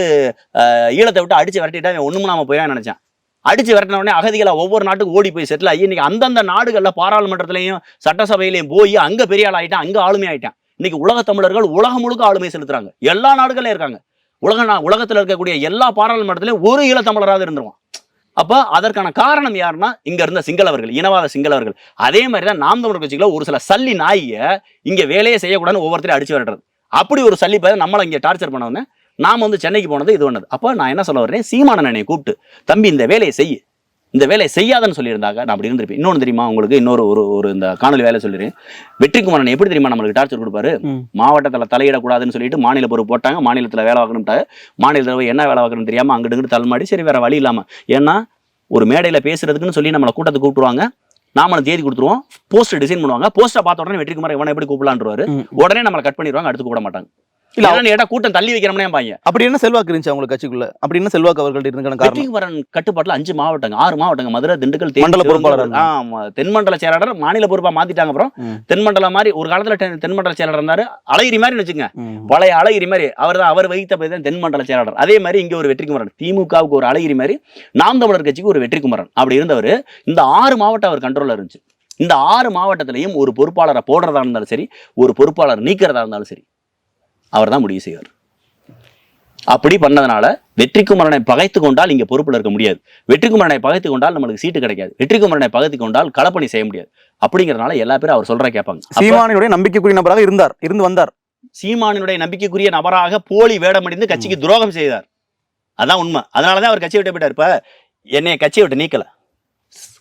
ஆஹ், ஈழத்தை விட்டு அடிச்சு விரட்டிட்டா அவன் நாம போயிடா நினச்சேன். அடிச்சு விரட்டின உடனே அகதிகளை ஒவ்வொரு நாட்டுக்கு ஓடி போய் செட்டில் ஆகி இன்னைக்கு அந்தந்த நாடுகள்ல பாராளுமன்றத்திலையும் சட்டசபையிலையும் போய் அங்கே பெரிய ஆள் ஆயிட்டான் அங்க ஆளுமை ஆயிட்டான். இன்னைக்கு உலக தமிழர்கள் உலகம் முழுக்க ஆளுமை செலுத்துறாங்க. எல்லா நாடுகள்லயும் இருக்காங்க. உலக நா- உலகத்துல இருக்கக்கூடிய எல்லா பாராளுமன்றத்திலையும் ஒரு ஈழத்தமிழராவது இருந்துருவான். அப்போ அதற்கான காரணம் யாருன்னா இங்க இருந்த சிங்களவர்கள் இனவாத சிங்களவர்கள். அதே மாதிரி தான் நாம் தமிழர் கட்சிகள ஒரு சில சல்லி நாயை இங்க வேலையே செய்யக்கூடாதுன்னு ஒவ்வொருத்தரையும் அடிச்சு விடுறது அப்படி ஒரு சல்லி பையன் நம்மளை இங்கே டார்ச்சர் பண்ண நாம் வந்து சென்னைக்கு போனது இது ஒண்ணது அப்போ நான் என்ன சொல்ல வர்றேன்? சீமான என்னை கூப்பிட்டு தம்பி இந்த வேலையை செய் இந்த வேலையை செய்யாதன்னு சொல்லியிருந்தாங்க. நான் அப்படி இருந்திருப்பேன். இன்னொன்று தெரியுமா உங்களுக்கு? இன்னொரு ஒரு ஒரு இந்த காணொலி வேலை சொல்லிடுறேன். வெற்றிக்குமரன் எப்படி தெரியுமா நம்மளுக்கு டார்ச்சர் கொடுப்பாரு. மாவட்டத்தில் தலையிடக்கூடாதுன்னு சொல்லிட்டு மாநில பொறுப்பு போட்டாங்க. மாநிலத்தில் வேலை வாங்கணும்ட்டாங்க மாநிலத்தில் என்ன வேலை வாங்கணும்னு தெரியாமல் அங்கிட்டு இங்கிட்டு தள்ளுமாடி சரி வேற வழி இல்லாமல் ஏன்னா ஒரு மேடையில் பேசுறதுக்குன்னு சொல்லி நம்மளை கூட்டத்துக்கு கூப்பிடுவாங்க நாமளும் தேதி கொடுத்துருவோம். போஸ்டர் டிசைன் பண்ணுவாங்க. போஸ்டர் பார்த்த உடனே வெற்றிக்குமார் இவனை எப்படி கூப்பிடலான்றவாரு. உடனே நம்மளை கட் பண்ணிடுவாங்க. அடுத்து கூப்பிட மாட்டாங்க. இல்ல, ஏன்னா கூட்டம் தள்ளி வைக்கிறோம்னே பாங்க அப்படி என்ன செல்வாக்கு இருந்துச்சு அவங்களுக்கு கட்சிக்குள்ள? அப்படி என்ன செல்வாக்கு அவர்கள்ட்ட காரணம்? வெற்றிக்குமரன் கட்டுப்பாட்டுல அஞ்சு மாவட்டங்க ஆறு மாவட்டங்க மதுரை திண்டுக்கல் மண்டல பொறுப்பாளரா. ஆமா தென்மண்டல செயலாளர் மாநில பொறுப்பா மாத்திட்டாங்க அப்புறம். தென்மண்டல மாதிரி ஒரு காலத்துல தென்- தென்மண்டல செயலாளர் இருந்தாரு. அழகிரி மாதிரி வச்சுங்க. பழைய அழகிரி மாதிரி அவர் தான் அவர் வகித்த போய் தான் தென்மண்டல செயலாளர். அதே மாதிரி இங்க ஒரு வெற்றிக்குமரன் திமுகவுக்கு ஒரு அழகிரி மாதிரி நாம் தமிழர் கட்சிக்கு ஒரு வெற்றிக்குமரன் அப்படி இருந்தவர் இந்த ஆறு மாவட்டம் அவர் கண்ட்ரோல்ல இருந்துச்சு. இந்த ஆறு மாவட்டத்திலையும் ஒரு பொறுப்பாளரை போடுறதா இருந்தாலும் சரி ஒரு பொறுப்பாளர் நீக்கிறதா இருந்தாலும் சரி அவர் தான் முடிவு செய்வார். அப்படி பண்ணதுனால வெற்றிக்குமரனை பகைத்து கொண்டால் இங்க பொறுப்புல இருக்க முடியாது. வெற்றிக்குமரனை பகைத்து கொண்டால் நம்மளுக்கு சீட்டு கிடைக்காது. வெற்றிக்குமரனை பகைத்து கொண்டால் களப்பணி செய்ய முடியாது. அப்படிங்கறதுனால எல்லா பேரும் அவர் சொல்ற கேட்பாங்க. சீமானியுடைய நம்பிக்கைக்குரிய நபராக இருந்தார் இருந்து வந்தார். சீமானினுடைய நம்பிக்கைக்குரிய நபராக போலி வேடமடிந்து கட்சிக்கு துரோகம் செய்தார். அதான் உண்மை. அதனாலதான் அவர் கட்சியை விட்டு போயிட்டார். இப்ப என்னைய கட்சியை விட்டு நீக்கல.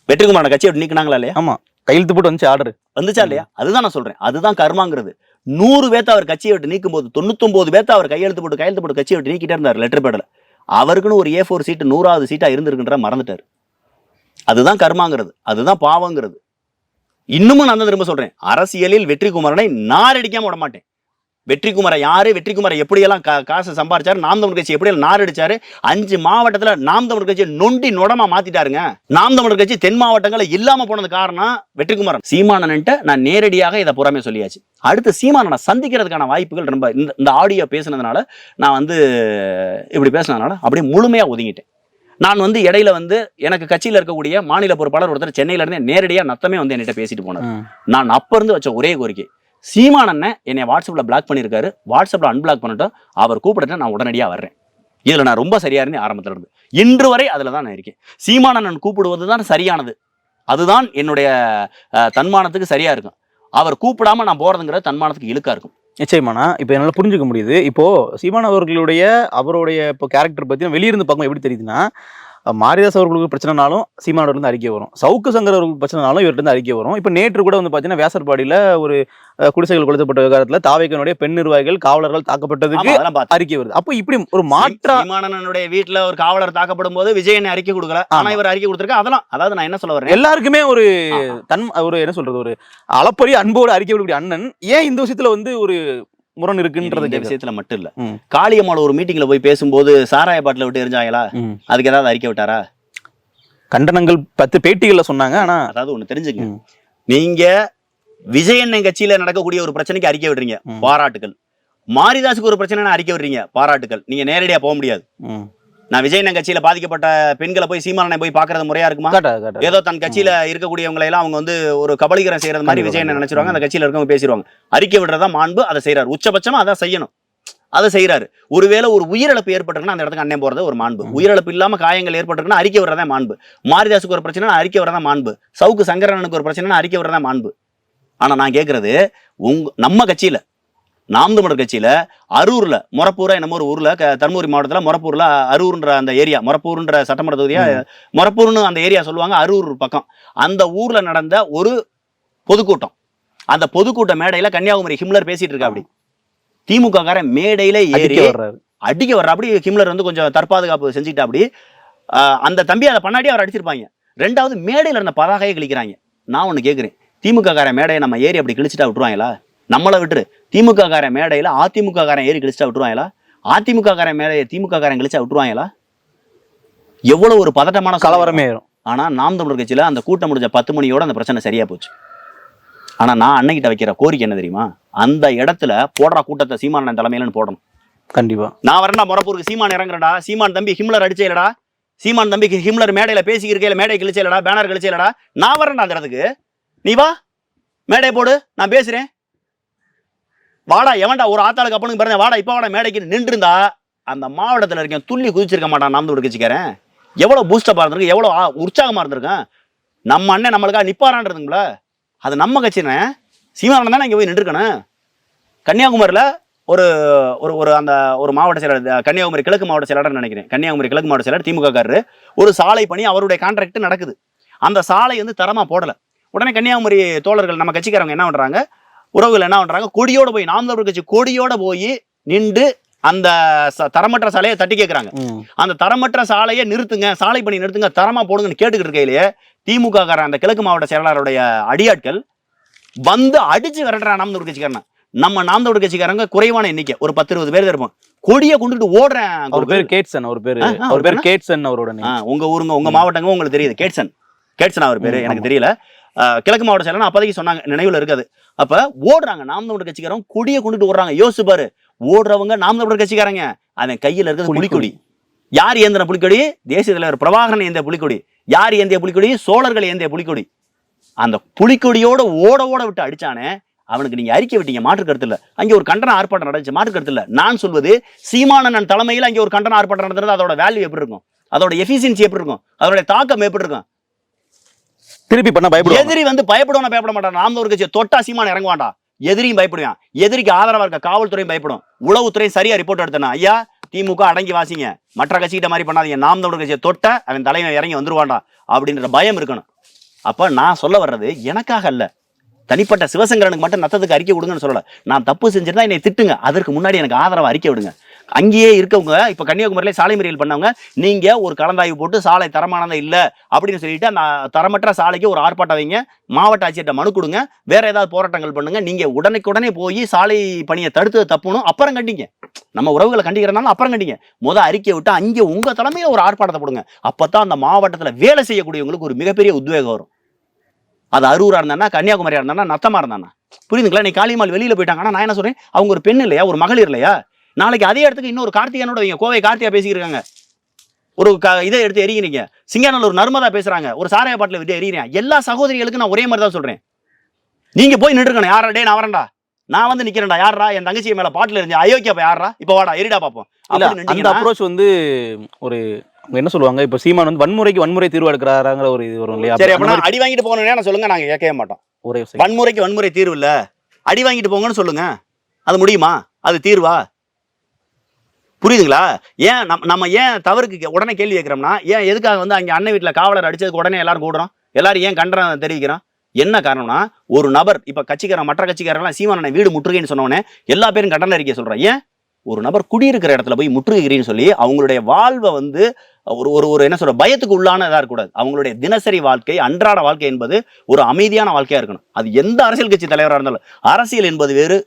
வெற்றிக்குமாரனை கட்சியை விட்டு நீக்கினாங்களா இல்லையா? ஆமா. கையெழுத்து போட்டு வந்துச்சு ஆர்டர். வந்துச்சா இல்லையா? அதுதான் நான் சொல்றேன். அதுதான் கர்மாங்கிறது. நூறு பேத்த அவர் கட்சியை விட்டு நீக்கும் போது தொண்ணூத்தொம்பது பேத்த அவர் கையெழுத்து போட்டு கையெழுத்து போட்டு கட்சியை விட்டு நீக்கிட்டே இருந்தார் லெட்டர் பேடில் அவருக்குன்னு ஒரு ஏ ஃபோர் சீட்டு நூறாவது சீட்டா இருந்திருக்குன்ற மறந்துட்டார். அதுதான் கர்மாங்கிறது. அதுதான் பாவங்கிறது. இன்னமும் நான் தான் திரும்ப சொல்றேன். அரசியலில் வெற்றி குமரனை நாரடிக்காம விட மாட்டேன். வெற்றிக்குமரை யாரு? வெற்றிக்குமரை எப்படியெல்லாம் கா காசு சம்பாரிச்சாரு? நாம் தமிழ் கட்சி எப்படியெல்லாம் நாரடிச்சாரு அஞ்சு மாவட்டத்துல நாம் தமிழ் கட்சியை நொண்டி நொடமா மாத்திட்டாருங்க. நாம் தமிழ் கட்சி தென் மாவட்டங்களை இல்லாம போனது காரணம் வெற்றிக்குமரன். சீமானன்ட்ட நான் நேரடியாக இதை புறமே சொல்லியாச்சு. அடுத்து சீமானனை சந்திக்கிறதுக்கான வாய்ப்புகள் ரொம்ப இந்த இந்த ஆடியோ பேசுனதுனால நான் வந்து இப்படி பேசுனதுனால அப்படியே முழுமையா ஒதுங்கிட்டேன். நான் வந்து இடையில வந்து எனக்கு கட்சியில் இருக்கக்கூடிய மாநில பொறுப்பாளர் ஒருத்தர் சென்னையில இருந்து நேரடியா நத்தமே வந்து என்கிட்ட பேசிட்டு போனார். நான் அப்ப இருந்து வச்ச ஒரே கோரிக்கை. சீமான் அண்ணன் என்னை வாட்ஸ்அப்பில் பிளாக் பண்ணியிருக்காரு வாட்ஸ்அப்பில் அன்பிளாக் பண்ணிட்டோம் அவர் கூப்பிட்டு நான் உடனடியாக வர்றேன். இதில் நான் ரொம்ப சரியாக இருந்தேன் ஆரம்பத்தில் இருந்து. இன்று வரை அதில் தான் நான் இருக்கேன். சீமான் அண்ணன் கூப்பிடுவது தான் சரியானது. அதுதான் என்னுடைய தன்மானத்துக்கு சரியாக இருக்கும். அவர் கூப்பிடாம நான் போகிறதுங்கிற தன்மானத்துக்கு இழுக்காக இருக்கும். நிச்சயமான இப்போ என்னால் புரிஞ்சுக்க முடியுது. இப்போ சீமான் அவர்களுடைய அவருடைய இப்போ கேரக்டர் பற்றி வெளியிருந்து பார்க்கும் எப்படி தெரியுதுன்னா மாரிதாஸ் அவர்களுக்கு பிரச்சனைனாலும் சீமானோட இருந்து அறிக்கை வரும் சவுக்கு சங்கர் அவர்களுக்கு பிரச்சனைனாலும் இவர்கிட்ட இருந்து அறிக்கை வரும் இப்போ நேற்று கூட வந்து பார்த்தீங்கன்னா வேசர்பாடியில் ஒரு குடிசைகள் கொளுத்தப்பட்ட விவகாரத்தில் தாவைக்கனுடைய பெண் நிர்வாகிகள் காவலர்கள் தாக்கப்பட்டதுக்கு. அறிக்கை வருது அப்போ இப்படி ஒரு மாற்றா சீமானனுடைய வீட்டுல ஒரு காவலர் தாக்கப்படும் போது விஜய் என்ன அறிக்கை கொடுக்கல ஆனா ஆமா. இவர் அறிக்கை கொடுத்திருக்க அதெல்லாம் அதாவது நான் என்ன சொல்ல வரேன் எல்லாருக்குமே ஒரு. தன் ஒரு என்ன சொல்றது ஒரு அளப்பரிய அன்போடு அறிக்கை விடக்கூடிய அண்ணன் ஏன் இந்த விஷயத்துல வந்து ஒரு முரண் இருக்குன்றது. விஷயத்துல மட்டும் இல்ல. காளியம்மாள் ஒரு மீட்டிங்ல போய் பேசும்போது சாராய பாட்டில விட்டு எரிஞ்சாங்களா. அதுக்கு ஏதாவது அறிக்கை விட்டாரா கண்டனங்கள் பத்து பேட்டிகள்ல சொன்னாங்க ஆனா அதாவது ஒண்ணு தெரிஞ்சுங்க. நீங்க விஜயண்ணன் கட்சியில நடக்கக்கூடிய ஒரு பிரச்சனைக்கு அறிக்கை விடுறீங்க. பாராட்டுகள் மாரிதாஸுக்கு ஒரு பிரச்சனை அறிக்கை விடுறீங்க பாராட்டுகள் நீங்க நேரடியா போக முடியாது. நான் விஜயண்ணன் கட்சியில பாதிக்கப்பட்ட பெண்களை போய் சீமானனை போய் பாக்குறது முறையா இருக்குமா? ஏதோ தன் கட்சியில இருக்கக்கூடியவங்களை எல்லாம் அவங்க வந்து ஒரு கபலீகரம் செய்யறது மாதிரி கண்டிப்பா. நினைச்சிருவாங்க. அந்த கட்சியில இருக்கவங்க பேசிடுவாங்க. அறிக்கை விடுறதா மாண்பு அதை செய்யறாரு உச்சபட்சமா அதான் செய்யணும். அதை செய்யறாரு ஒருவேளை ஒரு உயிரிழப்பு ஏற்பட்டிருக்குன்னா அந்த இடத்துக்கு அண்ணன் போறது ஒரு மாண்பு. உயிரிழப்பு இல்லாம காயங்கள் ஏற்பட்டிருக்குன்னா அறிக்கை விடுறதா மாண்பு. மாரிதாஸுக்கு ஒரு பிரச்சனை அறிக்கை விடுறதா மாண்பு. சவுக்கு சங்கரனுக்கு ஒரு பிரச்சனை அறிக்கை விடுறதா மாண்பு. ஆனா நான் கேக்குறது உங்க நம்ம கட்சியில நாம் தமிழர் கட்சியில அரூர்ல மொரப்பூரா என்னமோ ஒரு ஊர்ல தருமபுரி மாவட்டத்துல மொரப்பூர்ல அரூர்ன்ற அந்த ஏரியா மொரப்பூர்ன்ற சட்டமன்ற தொகுதியா மொரப்பூர்னு அந்த ஏரியா சொல்லுவாங்க அரூர் பக்கம். அந்த ஊர்ல நடந்த ஒரு பொதுக்கூட்டம். அந்த பொதுக்கூட்ட மேடையில கன்னியாகுமரி ஹிம்லர் பேசிட்டு இருக்கா அப்படி திமுக காரன் மேடையில ஏறி அடிக்க வர்ற அப்படி ஹிம்லர் வந்து கொஞ்சம் தற்பாதுகாப்பு செஞ்சுக்கிட்டா அப்படி அந்த தம்பி அதை பண்ணாடி அவர் அடிச்சிருப்பாங்க. ரெண்டாவது மேடையில இருந்த பதாகையை கிழிக்கிறாங்க. நான் ஒண்ணு கேக்குறேன். திமுக காரன் மேடையை நம்ம ஏறி அப்படி கிழிச்சிட்டா விட்டுருவாங்களா? நம்மளை விட்டுரு. திமுக காரன் மேடையில அதிமுக காரன் ஏறி கிழிச்சிட்டா விட்டுருவாங்களா? அதிமுக காரன் மேடையை திமுக காரன் கிழிச்சா விட்டுருவாங்களா? எவ்வளவு ஒரு பதட்டமான. கலவரமே ஆயிரும் ஆனா நாம் தமிழர் கட்சியில அந்த கூட்டம் முடிஞ்ச பத்து மணியோட அந்த பிரச்சனை சரியா போச்சு. ஆனா நான் அன்னைக்கிட்ட வைக்கிற கோரிக்கை என்ன தெரியுமா? அந்த இடத்துல போடுற கூட்டத்தை சீமானன் தலைமையிலன்னு போடணும். கண்டிப்பா. நான் வரேன்டா மொரப்பூருக்கு சீமான் இறங்குறடா சீமான் தம்பி ஹிம்லர் அடிச்சேலடா சீமான் தம்பி ஹிம்லர் மேடையில பேசி இருக்கையில மேடை கிழிச்சேலடா பேனர் கிழிச்சேலடா நான் வரேன்டா அந்த இடத்துக்கு. நீ வா. மேடை போடு நான் பேசுறேன். வாடா எவன்டா ஒரு ஆத்தாளுக்கு அப்பனுக்கு பிறந்த வாடா இப்போ வாடா மேடைக்கு நின்றுருந்தா அந்த மாவட்டத்தில் இருக்கேன் துள்ளி குதிச்சிருக்க மாட்டான் நாம் விட கட்சிக்காரன். எவ்வளோ பூஸ்டப்பாக இருந்திருக்கு எவ்வளோ உற்சாகமாக இருந்திருக்கேன். நம்ம அண்ணன் நம்மளுக்காக நிப்பாரான்றதுங்களா அது நம்ம கட்சினே. சீமானன் தானே இங்கே போய் நின்றுருக்கணும். கன்னியாகுமரியில் ஒரு ஒரு ஒரு அந்த ஒரு மாவட்ட செயலாளர் கன்னியாகுமரி கிழக்கு மாவட்ட செயலாளர் நினைக்கிறேன். கன்னியாகுமரி கிழக்கு மாவட்ட செயலாளர் திமுக காரரு ஒரு சாலை பணி அவருடைய கான்ட்ராக்ட் நடக்குது. அந்த சாலை வந்து தரமாக போடலை. உடனே கன்னியாகுமரி தோழர்கள் நம்ம கட்சிக்காரவங்க என்ன பண்ணுறாங்க உறவுகள் என்ன பண்றாங்க? கொடியோட போய் நாம் தமிழர் கட்சி கொடியோட போய் நின்று அந்த தரமற்ற சாலையை தட்டி கேட்கறாங்க. அந்த தரமற்ற சாலையை நிறுத்துங்க சாலை பணி நிறுத்துங்க தரமா போடுங்கன்னு கேட்டுக்கிட்டு இருக்கையிலேயே திமுக காரன் அந்த கிழக்கு மாவட்ட செயலாளருடைய அடியாட்கள் வந்து அடிச்சு விரட்டுறா நாம் தமிழர் கட்சிக்காரன். நம்ம நாம் தமிழர் கட்சிக்காரங்க குறைவான எண்ணிக்கை ஒரு பத்து இருபது பேர் இருப்போம். கொடியை கொண்டுட்டு ஓடுறேன் அவர் பேர் கேட்சன் அவர் பேரு. அவர் பேர் கேட்சன் அவரோட உங்க ஊருங்க உங்க மாவட்டங்க உங்களுக்கு தெரியுது கேட்சன். கேட்சன் அவர் பேரு எனக்கு. தெரியல. கிழக்கு மாவட்ட செயலர் அப்போதைக்கு சொன்னாங்க நினைவுல இருக்காது அப்ப ஓடுறாங்க நாம் தமிழர் கட்சிக்காரங்க கொடியை கொண்டுட்டு ஓடுறாங்க. யோசிச்சு பாரு ஓடுறவங்க நாம் தமிழர் கட்சிக்காரங்க. அவன் கையில இருக்கிறது புலிக்கொடி. யார் ஏந்தின புலிக்கொடி? தேசிய தலைவர் பிரபாகரன் ஏந்திய புலிக்கொடி. யார் ஏந்திய புலிக்கொடி? சோழர்கள் ஏந்திய புலிக்கொடி. அந்த புலிக்கொடியோட ஓட ஓட விட்டு அடிச்சானே அவனுக்கு நீங்க அறிக்கை விட்டீங்க மாற்று கருத்து இல்ல. அங்கே ஒரு கண்டன ஆர்ப்பாட்டம் நடந்துச்சு மாற்று கருத்து இல்ல. நான் சொல்வது சீமானன் தலைமையில் அங்கே ஒரு கண்டன ஆர்ப்பாட்டம் நடந்தது அதோட வேல்யூ எப்படி இருக்கும்? அதோட எஃபிஷியன்சி எப்படி இருக்கும்? அதோட தாக்கம் எப்படி இருக்கும்? திருப்பி பண்ண பயப்பட எதிரி வந்து பயப்படுவானா பயப்பட மாட்டான்? நாம் ஒரு கட்சியை தொட்டா சீமான இறங்குவாண்டா எதிரியும் பயப்படுவான். எதிரிக்கு ஆதரவா இருக்க காவல்துறையும் பயப்படும். உளவுத்துறையும் சரியா ரிப்போர்ட் எடுத்தனா ஐயா திமுக அடங்கி வாசிங்க. மற்ற கட்சிகிட்ட மாதிரி பண்ணாதீங்க. நாம் தமிழர் கட்சியை தொட்ட அவன் தலைவன் இறங்கி வந்துருவான்டா. அப்படின்ற பயம் இருக்கணும். அப்ப நான் சொல்ல வர்றது எனக்காக அல்ல. தனிப்பட்ட சிவசங்கரனுக்கு மட்டும் நத்தத்துக்கு அறிக்கை கொடுங்கன்னு சொல்லல. நான் தப்பு செஞ்சிருந்தா என்னை திட்டுங்க. அதற்கு முன்னாடி எனக்கு ஆதரவு அறிக்கை விடுங்க. அங்கேயே இருக்கவங்க இப்போ கன்னியாகுமரியிலே சாலை மறியல் பண்ணவங்க நீங்கள் ஒரு கலந்தாய்வு போட்டு சாலை தரமானதா இல்லை அப்படின்னு சொல்லிட்டு அந்த தரமற்ற சாலைக்கு ஒரு ஆர்ப்பாட்டம் வைங்க மாவட்ட ஆட்சியர்கிட்ட மனு கொடுங்க வேற ஏதாவது போராட்டங்கள் பண்ணுங்க நீங்கள் உடனுக்குடனே போய் சாலை பணியை தடுத்து தப்புணும் அப்புறம் கண்டிங்க. நம்ம உறவுகளை கண்டிக்கிறனால அப்புறம் கண்டிங்க. முத அறிக்கை விட்டு அங்கே உங்கள் தலைமையில் ஒரு ஆர்ப்பாட்டத்தை போடுங்க. அப்பதான் அந்த மாவட்டத்தில் வேலை செய்யக்கூடியவங்களுக்கு ஒரு மிகப்பெரிய உத்வேகம் வரும். அது அரூராக இருந்தானா கன்னியாகுமரியாக இருந்தானா நத்தமாக இருந்தானா? புரியுதுங்களா? நீ காளியம்மாள் வெளியில் போயிட்டாங்கன்னா நான் என்ன சொல்கிறேன் அவங்க ஒரு பெண் இல்லையா? ஒரு மகளிர் இல்லையா? நாளைக்கு அதே இடத்துக்கு இன்னொரு கார்த்திகானோட வைங்க. கோவை கார்த்திகா பேசிக்கிறாங்க ஒரு க இதை எடுத்து எரிகிறீங்க சிங்கானூர் நர்மதா பேசுறாங்க. ஒரு சாராய பாட்டில் விட்டு எரிகிறேன் எல்லா சகோதரிகளுக்கும் நான் ஒரே மாதிரி தான் சொல்றேன். நீங்க போய் நின்றுக்கணும். யாரா டே நான் வரேன்டா. நான் வந்து நிக்கிறேன்டா. யாரா என் தங்கச்சி மேல பாட்டில் இருந்துச்சு அயோக்கியா யாரா இப்ப வாடா எரிடா பாப்போம். அந்த அப்ரோச் வந்து ஒரு என்ன சொல்லுவாங்க? இப்ப சீமான் வந்து வன்முறைக்கு வன்முறை தீர்வு எடுக்கிறாராங்கிற ஒரு இது வரும் இல்லையா? சரி அப்படின்னா அடி வாங்கிட்டு போகணும்னு சொல்லுங்க. நாங்க கேட்கவே மாட்டோம். ஒரே. வன்முறைக்கு வன்முறை தீர்வு இல்ல. அடி வாங்கிட்டு போங்கன்னு சொல்லுங்க. அது முடியுமா? அது தீர்வா? புரியுதுங்களா? ஏன் நம்ம நம்ம ஏன் தவறுக்கு உடனே கேள்வி கேட்குறோம்னா ஏன் எதுக்காக வந்து அங்கே அண்ணன் வீட்டில் காவலர் அடிச்சதுக்கு உடனே எல்லாரும் கூடுறோம்? எல்லாரும் ஏன் கண்டனம் தெரிவிக்கிறோம்? என்ன காரணம்னா ஒரு நபர் இப்போ கட்சிக்காரன் மற்ற கட்சிக்காரெல்லாம் சீமானனை வீடு முற்றுகைன்னு சொன்னோடனே எல்லா பேரும் கண்டன அறிக்கை சொல்கிறேன் ஏன்? ஒரு நபர் குடியிருக்கிற இடத்துல போய் முற்றுகிறீன்னு சொல்லி அவங்களுடைய வாழ்வை வந்து ஒரு ஒரு ஒரு என்ன சொல்ற பயத்துக்கு உள்ளானதாக இருக்கக்கூடாது. அவங்களுடைய தினசரி வாழ்க்கை அன்றாட வாழ்க்கை என்பது ஒரு அமைதியான வாழ்க்கையா இருக்கணும். அது எந்த அரசியல் கட்சி தலைவராக இருந்தாலும் அரசியல் என்பது வேறு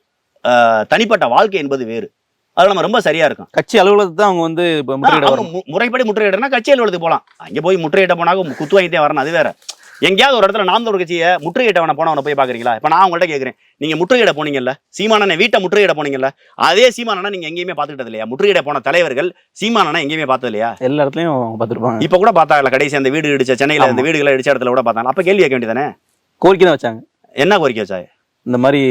தனிப்பட்ட வாழ்க்கை என்பது வேறு. அது நம்ம ரொம்ப சரியா இருக்கும். கட்சி அலுவலகத்தை தான் அவங்க வந்து இப்ப முற்றுகையிட முறைப்படி முற்றுகையிடனா கட்சி அலுவலகத்துக்கு போகலாம் அங்கே போய் முற்றுகையிட்ட போனாக்க குத்து வாங்கிட்டே வரணும். அது வேற. எங்கேயாவது ஒரு இடத்துல நாம் ஒரு கட்சியை முற்றுகையிட்டவனை போனவனை போய் பாக்குறீங்களா? இப்ப நான் உங்கள்ட்ட கேட்குறேன் நீங்க முற்றுகையிட போனீங்கல்ல? சீமானனை வீட்டை முற்றுகையிட போனீங்கல்ல? அதே சீமானனை நீங்க எங்கேயுமே பார்த்துக்கிட்டது இல்லையா? முற்றுகையிட போன தலைவர்கள் சீமானனை எங்கேயுமே பார்த்தது இல்லையா? எல்லா இடத்துலயும் பார்த்துருப்பாங்க. இப்ப கூட பார்த்தாங்கல்ல கடைசி அந்த வீடு இடிச்ச சென்னையில அந்த. வீடுகளை இடிச்ச இடத்துல கூட பார்த்தாங்க. அப்ப கேள்வி கேட்க வேண்டியதானே கோரிக்கை தான் வச்சாங்க. என்ன கோரிக்கை வச்சாங்க? இந்த மாதிரி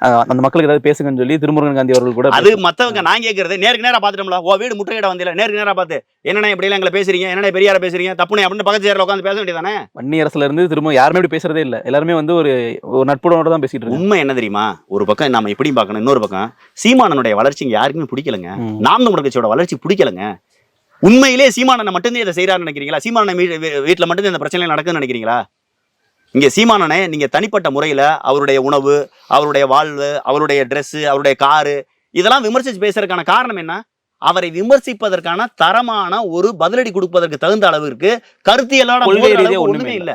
அந்த மக்களுக்கு ஏதாவது பேசுங்கன்னு சொல்லி திருமுருகன் காந்தி அவர்கள் கூட அது மத்தவங்க நான் கேட்கறது நேருக்கு நேரா பார்த்துட்டோம்ல ஓ வீடு முற்றுகையிட வந்தில. நேருக்கு நேரா பார்த்து என்னண்ணே இப்படி எல்லாம் எங்களை பேசுறீங்க? என்னண்ணே பெரியார பேசுறீங்க? தப்புனே அப்படின்னு பக்கத்து சேர்ல உட்காந்து பேச வேண்டியதானே வன்னி அரசுல இருந்து திரும்ப யாருமே இப்படி பேசுறதே இல்ல. எல்லாருமே வந்து ஒரு ஒரு நட்புடனோட தான் பேசிட்டு இருக்காங்க. உண்மை என்ன தெரியுமா? ஒரு பக்கம் நாம எப்படி பார்க்கணும் இன்னொரு பக்கம் சீமானனுடைய வளர்ச்சி யாருக்குமே பிடிக்கலங்க. நாம் தமிழர் கட்சியோட வளர்ச்சி பிடிக்கலங்க. உண்மையிலே சீமானனை மட்டும்தான் இதை செய்யறாருன்னு நினைக்கிறீங்களா? சீமானன் வீட்டுல மட்டும்தான் இந்த பிரச்சனை நடக்குதுன்னு நினைக்கிறீங்களா? இங்க சீமானனை நீங்க தனிப்பட்ட முறையில அவருடைய உணவு அவருடைய வாழ்வு அவருடைய Dress அவருடைய காரு இதெல்லாம் விமர்சிச்சு பேசுறதுக்கான காரணம் என்ன? அவரை விமர்சிப்பதற்கான தரமான ஒரு பதிலடி கொடுப்பதற்கு தகுந்த அளவிற்கு அளவுக்கு ஒண்ணுமே இல்ல.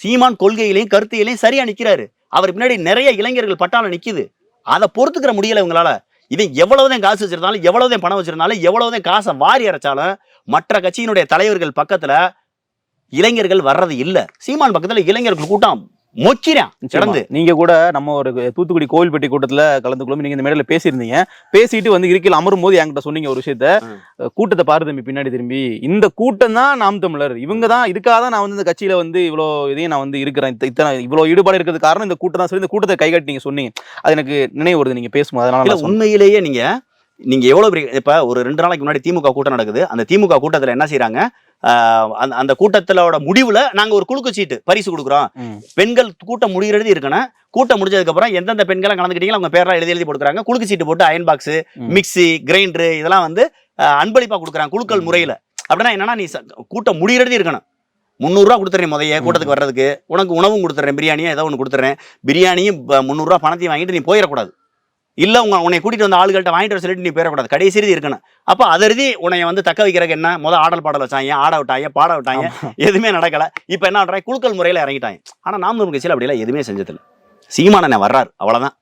சீமான் கொள்கையிலையும் கருத்தியிலையும் சரியா நிக்கிறாரு. அவர் பின்னாடி நிறைய இளைஞர்கள் பட்டாளம் நிக்குது. அதை பொறுத்துக்கிற முடியல இவங்களால. இவன் எவ்வளவுதான் காசு வச்சிருந்தாலும் எவ்வளவுதான் பணம் வச்சிருந்தாலும் எவ்வளவுதான் காசை வாரி அரைச்சாலும் மற்ற கட்சியினுடைய தலைவர்கள் பக்கத்துல இளைஞர்கள் வர்றது இல்ல. சீமான் பக்கத்துல இளைஞர்கள் கூட்டம் நிச்சயமா. கிடந்து நீங்க கூட நம்ம ஒரு தூத்துக்குடி கோவில்பட்டி கூட்டத்துல கலந்து கொள்ளும் நீங்க இந்த மேடையில பேசியிருந்தீங்க. பேசிட்டு வந்து இருக்கையில் அமரும் போது என்கிட்ட சொன்னீங்க ஒரு விஷயத்த. கூட்டத்தை பாரு தம்பி பின்னாடி திரும்பி. இந்த கூட்டம் தான் நாம் தமிழர். இவங்க தான் இதுக்காக தான் நான் வந்து இந்த கட்சியில வந்து இவ்வளோ இதையும் நான் வந்து இருக்கிறேன். இத்த- இத்தனை இவ்வளோ ஈடுபாடு இருக்கிறது காரணம் இந்த கூட்டம் தான். சொல்லி இந்த கூட்டத்தை கைகாட்டி நீங்க சொன்னீங்க. அது எனக்கு நினைவு வருது நீங்க பேசும்போது அதனால. உண்மையிலேயே நீங்க நீங்க எவ்வளவு இப்ப ஒரு ரெண்டு நாளைக்கு முன்னாடி திமுக கூட்டம் நடக்குது. அந்த திமுக கூட்டத்துல என்ன செய்றாங்க? ஆஹ் அந்த அந்த கூட்டத்திலோட முடிவுல நாங்க ஒரு குலுக்கு சீட்டு பரிசு கொடுக்குறோம். பெண்கள் கூட்டம் முடிகிறது இருக்கணும். கூட்டம் முடிஞ்சதுக்கு அப்புறம் எந்தெந்த பெண்களை கலந்துக்கிட்டீங்களோ அவங்க பேரெல்லாம் எழுதி எழுதி போட்டுக்கிறாங்க. குலுக்கு சீட்டு போட்டு அயன் பாக்ஸ் ம். மிக்ஸி கிரைண்டர் இதெல்லாம் வந்து அன்பளிப்பா கொடுக்குறாங்க குலுக்கல் ம். முறையில. அப்படின்னா என்னன்னா நீ ச- கூட்டம் முடிகிறது இருக்கணும். முந்நூறுரூவா கொடுத்துறேன் முதைய கூட்டத்துக்கு வர்றதுக்கு. உனக்கு உணவும் கொடுத்துறேன் பிரியாணியும் ஏதோ ஒன்று கொடுத்துறேன். பிரியாணியும் முந்நூறுரூவா பணத்தையும் வாங்கிட்டு நீ போயிடக்கூடாது இல்ல உங்க உன்னை கூட்டிட்டு வந்த ஆளுகள்ட்ட வாங்கிட்டு வர சொல்லிட்டு நீ போயிடக்கூடாது கடைசி இறுதி இருக்கணும். அப்ப அதருதி உன்னை வந்து தக்க வைக்கிறதுக்கு என்ன? முத ஆடல் பாடல் வச்சாங்க ஆட விட்டாங்க பாட விட்டாங்க. எதுவுமே நடக்கல. இப்ப என்ன பண்றாங்க? குழுக்கள் முறையில இறங்கிட்டாங்க. ஆனா நாம் கட்சியில் அப்படிலாம் எதுவுமே செஞ்சதில்லை. சீமானண்ணன் வர்றாரு. அவ்வளவுதான்.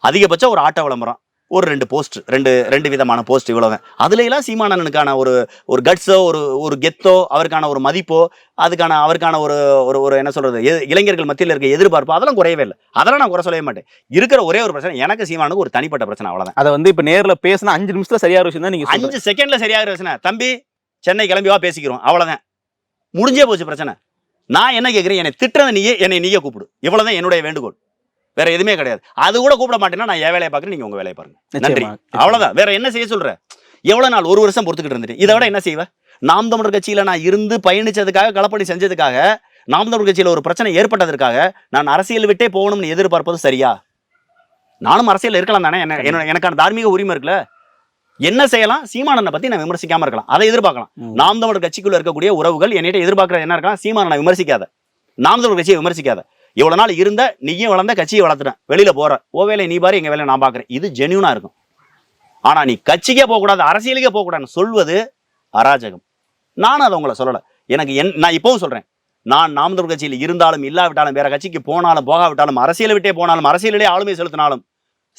அதிகபட்சம் ஒரு ஆட்டோ விளம்பரம். ஒரு ரெண்டு போஸ்ட் ரெண்டு ரெண்டு விதமான போஸ்ட் இவ்வளவுதான் அதுல எல்லாம் சீமானனுக்கான ஒரு ஒரு கட்ஸோ ஒரு ஒரு கெத்தோ அவருக்கான ஒரு மதிப்போ அதுக்கான அவருக்கான ஒரு ஒரு ஒரு என்ன சொல்றது எ- இளைஞர்கள் மத்தியில் இருக்க எதிர்பார்ப்பு அதெல்லாம் குறையவே இல்லை. அதெல்லாம் நான் குறை சொல்லவே மாட்டேன். இருக்கிற ஒரே ஒரு பிரச்சனை எனக்கு சீமானுக்கு ஒரு தனிப்பட்ட பிரச்சனை அவ்வளவுதான். அதை வந்து இப்ப நேர்ல பேசினா அஞ்சு நிமிஷத்துல சரியான விஷயம் தான் நீங்க. அஞ்சு செகண்ட்ல சரியாக பிரச்சனை. தம்பி சென்னை கிளம்பி வா பேசிக்கிறோம். அவ்வளவுதான். முடிஞ்சே போச்சு பிரச்சனை. நான் என்ன கேட்குறேன் என்னை திட்டுறத நீயே என்னை நீயே கூப்பிடு. இவ்வளவுதான் என்னுடைய வேண்டுகோள். வேற எதுவுமே கிடையாது. அது கூட கூப்பிட மாட்டேன்னா நான் என் வேலையை பார்க்குறேன் நீங்க உங்க வேலையை பாருங்க. நன்றி. அவ்வளவுதான். வேற என்ன செய்ய சொல்ற? எவ்வளவு நாள் ஒரு வருஷம் பொறுத்துக்கிட்டு இருந்துட்டு. இதை விட என்ன செய்வ? நாம் தமிழர் கட்சியில நான் இருந்து பயணிச்சதுக்காக களப்பணி செஞ்சதுக்காக நாம் தமிழர் கட்சியில ஒரு பிரச்சனை ஏற்பட்டதற்காக நான் அரசியல் விட்டே போகணும்னு எதிர்பார்ப்பது சரியா? நானும் அரசியல் இருக்கலாம் தானே. என்ன- எனக்கான தார்மீக உரிமை இருக்குல்ல? என்ன செய்யலாம்? சீமானனை பத்தி நான் விமர்சிக்காம இருக்கலாம். அதை எதிர்பார்க்கலாம். நாம் தமிழர் கட்சிக்குள்ள இருக்கக்கூடிய உறவுகள் என்னிட்ட எதிர்பார்க்கறது என்ன இருக்கலாம்? சீமானனை விமர்சிக்காத. நாம் தமிழர் கட்சியை விமர்சிக்காத. இவ்வளோ நாள் இருந்த நீயும் வளர்ந்த கட்சியை வளர்த்துட்டேன் வெளியில போற. ஓ வேலை நீ பாரு எங்க வேலை நான் பாக்குறேன். இது ஜெனியூனா இருக்கும். ஆனா நீ கட்சிக்கே போகக்கூடாது அரசியலுக்கே போகக்கூடாதுன்னு சொல்வது அராஜகம். நானும் அதை உங்களை சொல்லலை. எனக்கு என் நான் இப்பவும் சொல்றேன். நான் நாமதூர் கட்சியில் இருந்தாலும் இல்லாவிட்டாலும் வேற கட்சிக்கு போனாலும் போகாவிட்டாலும் அரசியலை விட்டே போனாலும் அரசியலிலே ஆளுமை செலுத்தினாலும்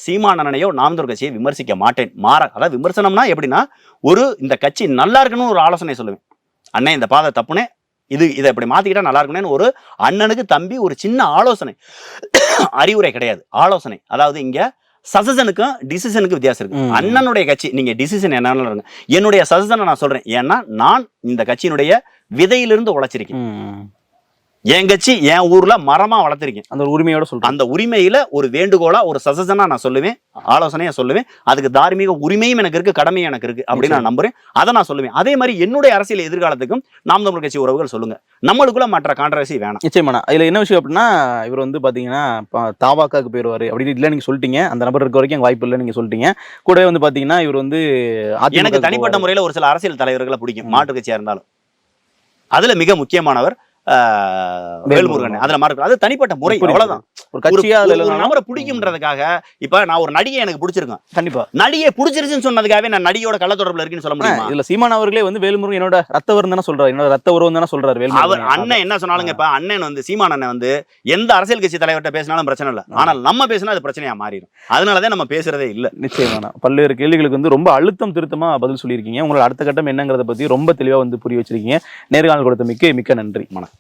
சீமானனையோ நாம் கட்சியை விமர்சிக்க மாட்டேன். மாற அதாவது விமர்சனம்னா எப்படின்னா ஒரு இந்த கட்சி நல்லா இருக்கணும்னு ஒரு ஆலோசனை சொல்லுவேன். அண்ணே இந்த பாதை தப்புனே இது இதை இப்படி மாத்திக்கிட்டா நல்லா இருக்கும்னு ஒரு அண்ணனுக்கு தம்பி ஒரு சின்ன ஆலோசனை. அறிவுரை கிடையாது. ஆலோசனை. அதாவது இங்க சஜஷனுக்கும் டிசிஷனுக்கும் வித்தியாசம் இருக்கு. அண்ணனுடைய கட்சி நீங்க டிசிஷன் என்னன்னு இருங்க. என்னுடைய சஜஷனை நான் சொல்றேன். ஏன்னா நான் இந்த கட்சியினுடைய விதையிலிருந்து உழைச்சிருக்கேன். என் கட்சி என் ஊர்ல மரமா வளர்த்திருக்கேன். அந்த உரிமையோட சொல்றேன். அந்த உரிமையில ஒரு வேண்டுகோளா ஒரு சஜஷனா நான் சொல்லுவேன் ஆலோசனையா சொல்லுவேன். அதுக்கு தார்மீக உரிமையும் எனக்கு இருக்கு கடமையும் எனக்கு இருக்கு அப்படின்னு நான் நம்புறேன். அதை நான் சொல்லுவேன். அதே மாதிரி என்னுடைய அரசியல் எதிர்காலத்துக்கும் நாம் தமிழர் கட்சி உறவுகள் சொல்லுங்க. நம்மளுக்குள்ள மற்ற கான்ட்ரவர்சி வேணாம். நிச்சயமாண்ணா. இதுல என்ன விஷயம் அப்படின்னா இவர் வந்து பாத்தீங்கன்னா தாவாக்காக்கு போயிருவாரு அப்படின்னு இல்ல நீங்க சொல்லிட்டீங்க. அந்த நபர் இருக்க வரைக்கும் வாய்ப்பு இல்லை நீங்க சொல்லிட்டீங்க. கூடவே வந்து பாத்தீங்கன்னா இவர் வந்து எனக்கு க்கு தனிப்பட்ட. முறையில ஒரு சில அரசியல் தலைவர்களை பிடிக்கும். மாற்று கட்சியா இருந்தாலும். அதுல மிக முக்கியமானவர் வேல்முருகன். அதுல மாற்று அது தனிப்பட்ட முறை. அவ்வளவுதான். ஒரு கட்சியா நபரை பிடிக்கும்ன்றதுக்காக இப்ப நான் ஒரு நடிகை எனக்கு பிடிச்சிருக்கேன் கண்டிப்பா. நடிகை பிடிச்சிருச்சுன்னு சொன்னதுக்காகவே நான் நடிகையோட கள்ள தொடர்புல இருக்குன்னு சொல்ல முடியுமா? இதுல சீமான் அவர்களே வந்து வேல்முருகன் என்னோட ரத்த வரும் தானே சொல்றாரு. என்னோட ரத்த உறவு தானே சொல்றாரு அவர் அண்ணன் என்ன சொன்னாலுங்க இப்ப அண்ணன் வந்து சீமான் அண்ணன் வந்து எந்த அரசியல் கட்சி தலைவர்கிட்ட பேசினாலும் பிரச்சனை இல்ல. ஆனால் நம்ம பேசினா அது பிரச்சனையா மாறிடும். அதனாலதான் நம்ம பேசுறதே இல்ல. நிச்சயமாண்ணா பல்வேறு கேள்விகளுக்கு வந்து ரொம்ப அழுத்தம் திருத்தமா பதில் சொல்லியிருக்கீங்க. உங்களோட அடுத்த கட்டம் என்னங்கிறத பத்தி ரொம்ப தெளிவா வந்து புரிய வச்சிருக்கீங்க. நேர்காணல் கொடுத்த மிக்க மிக்க நன்றி. வணக்கம்.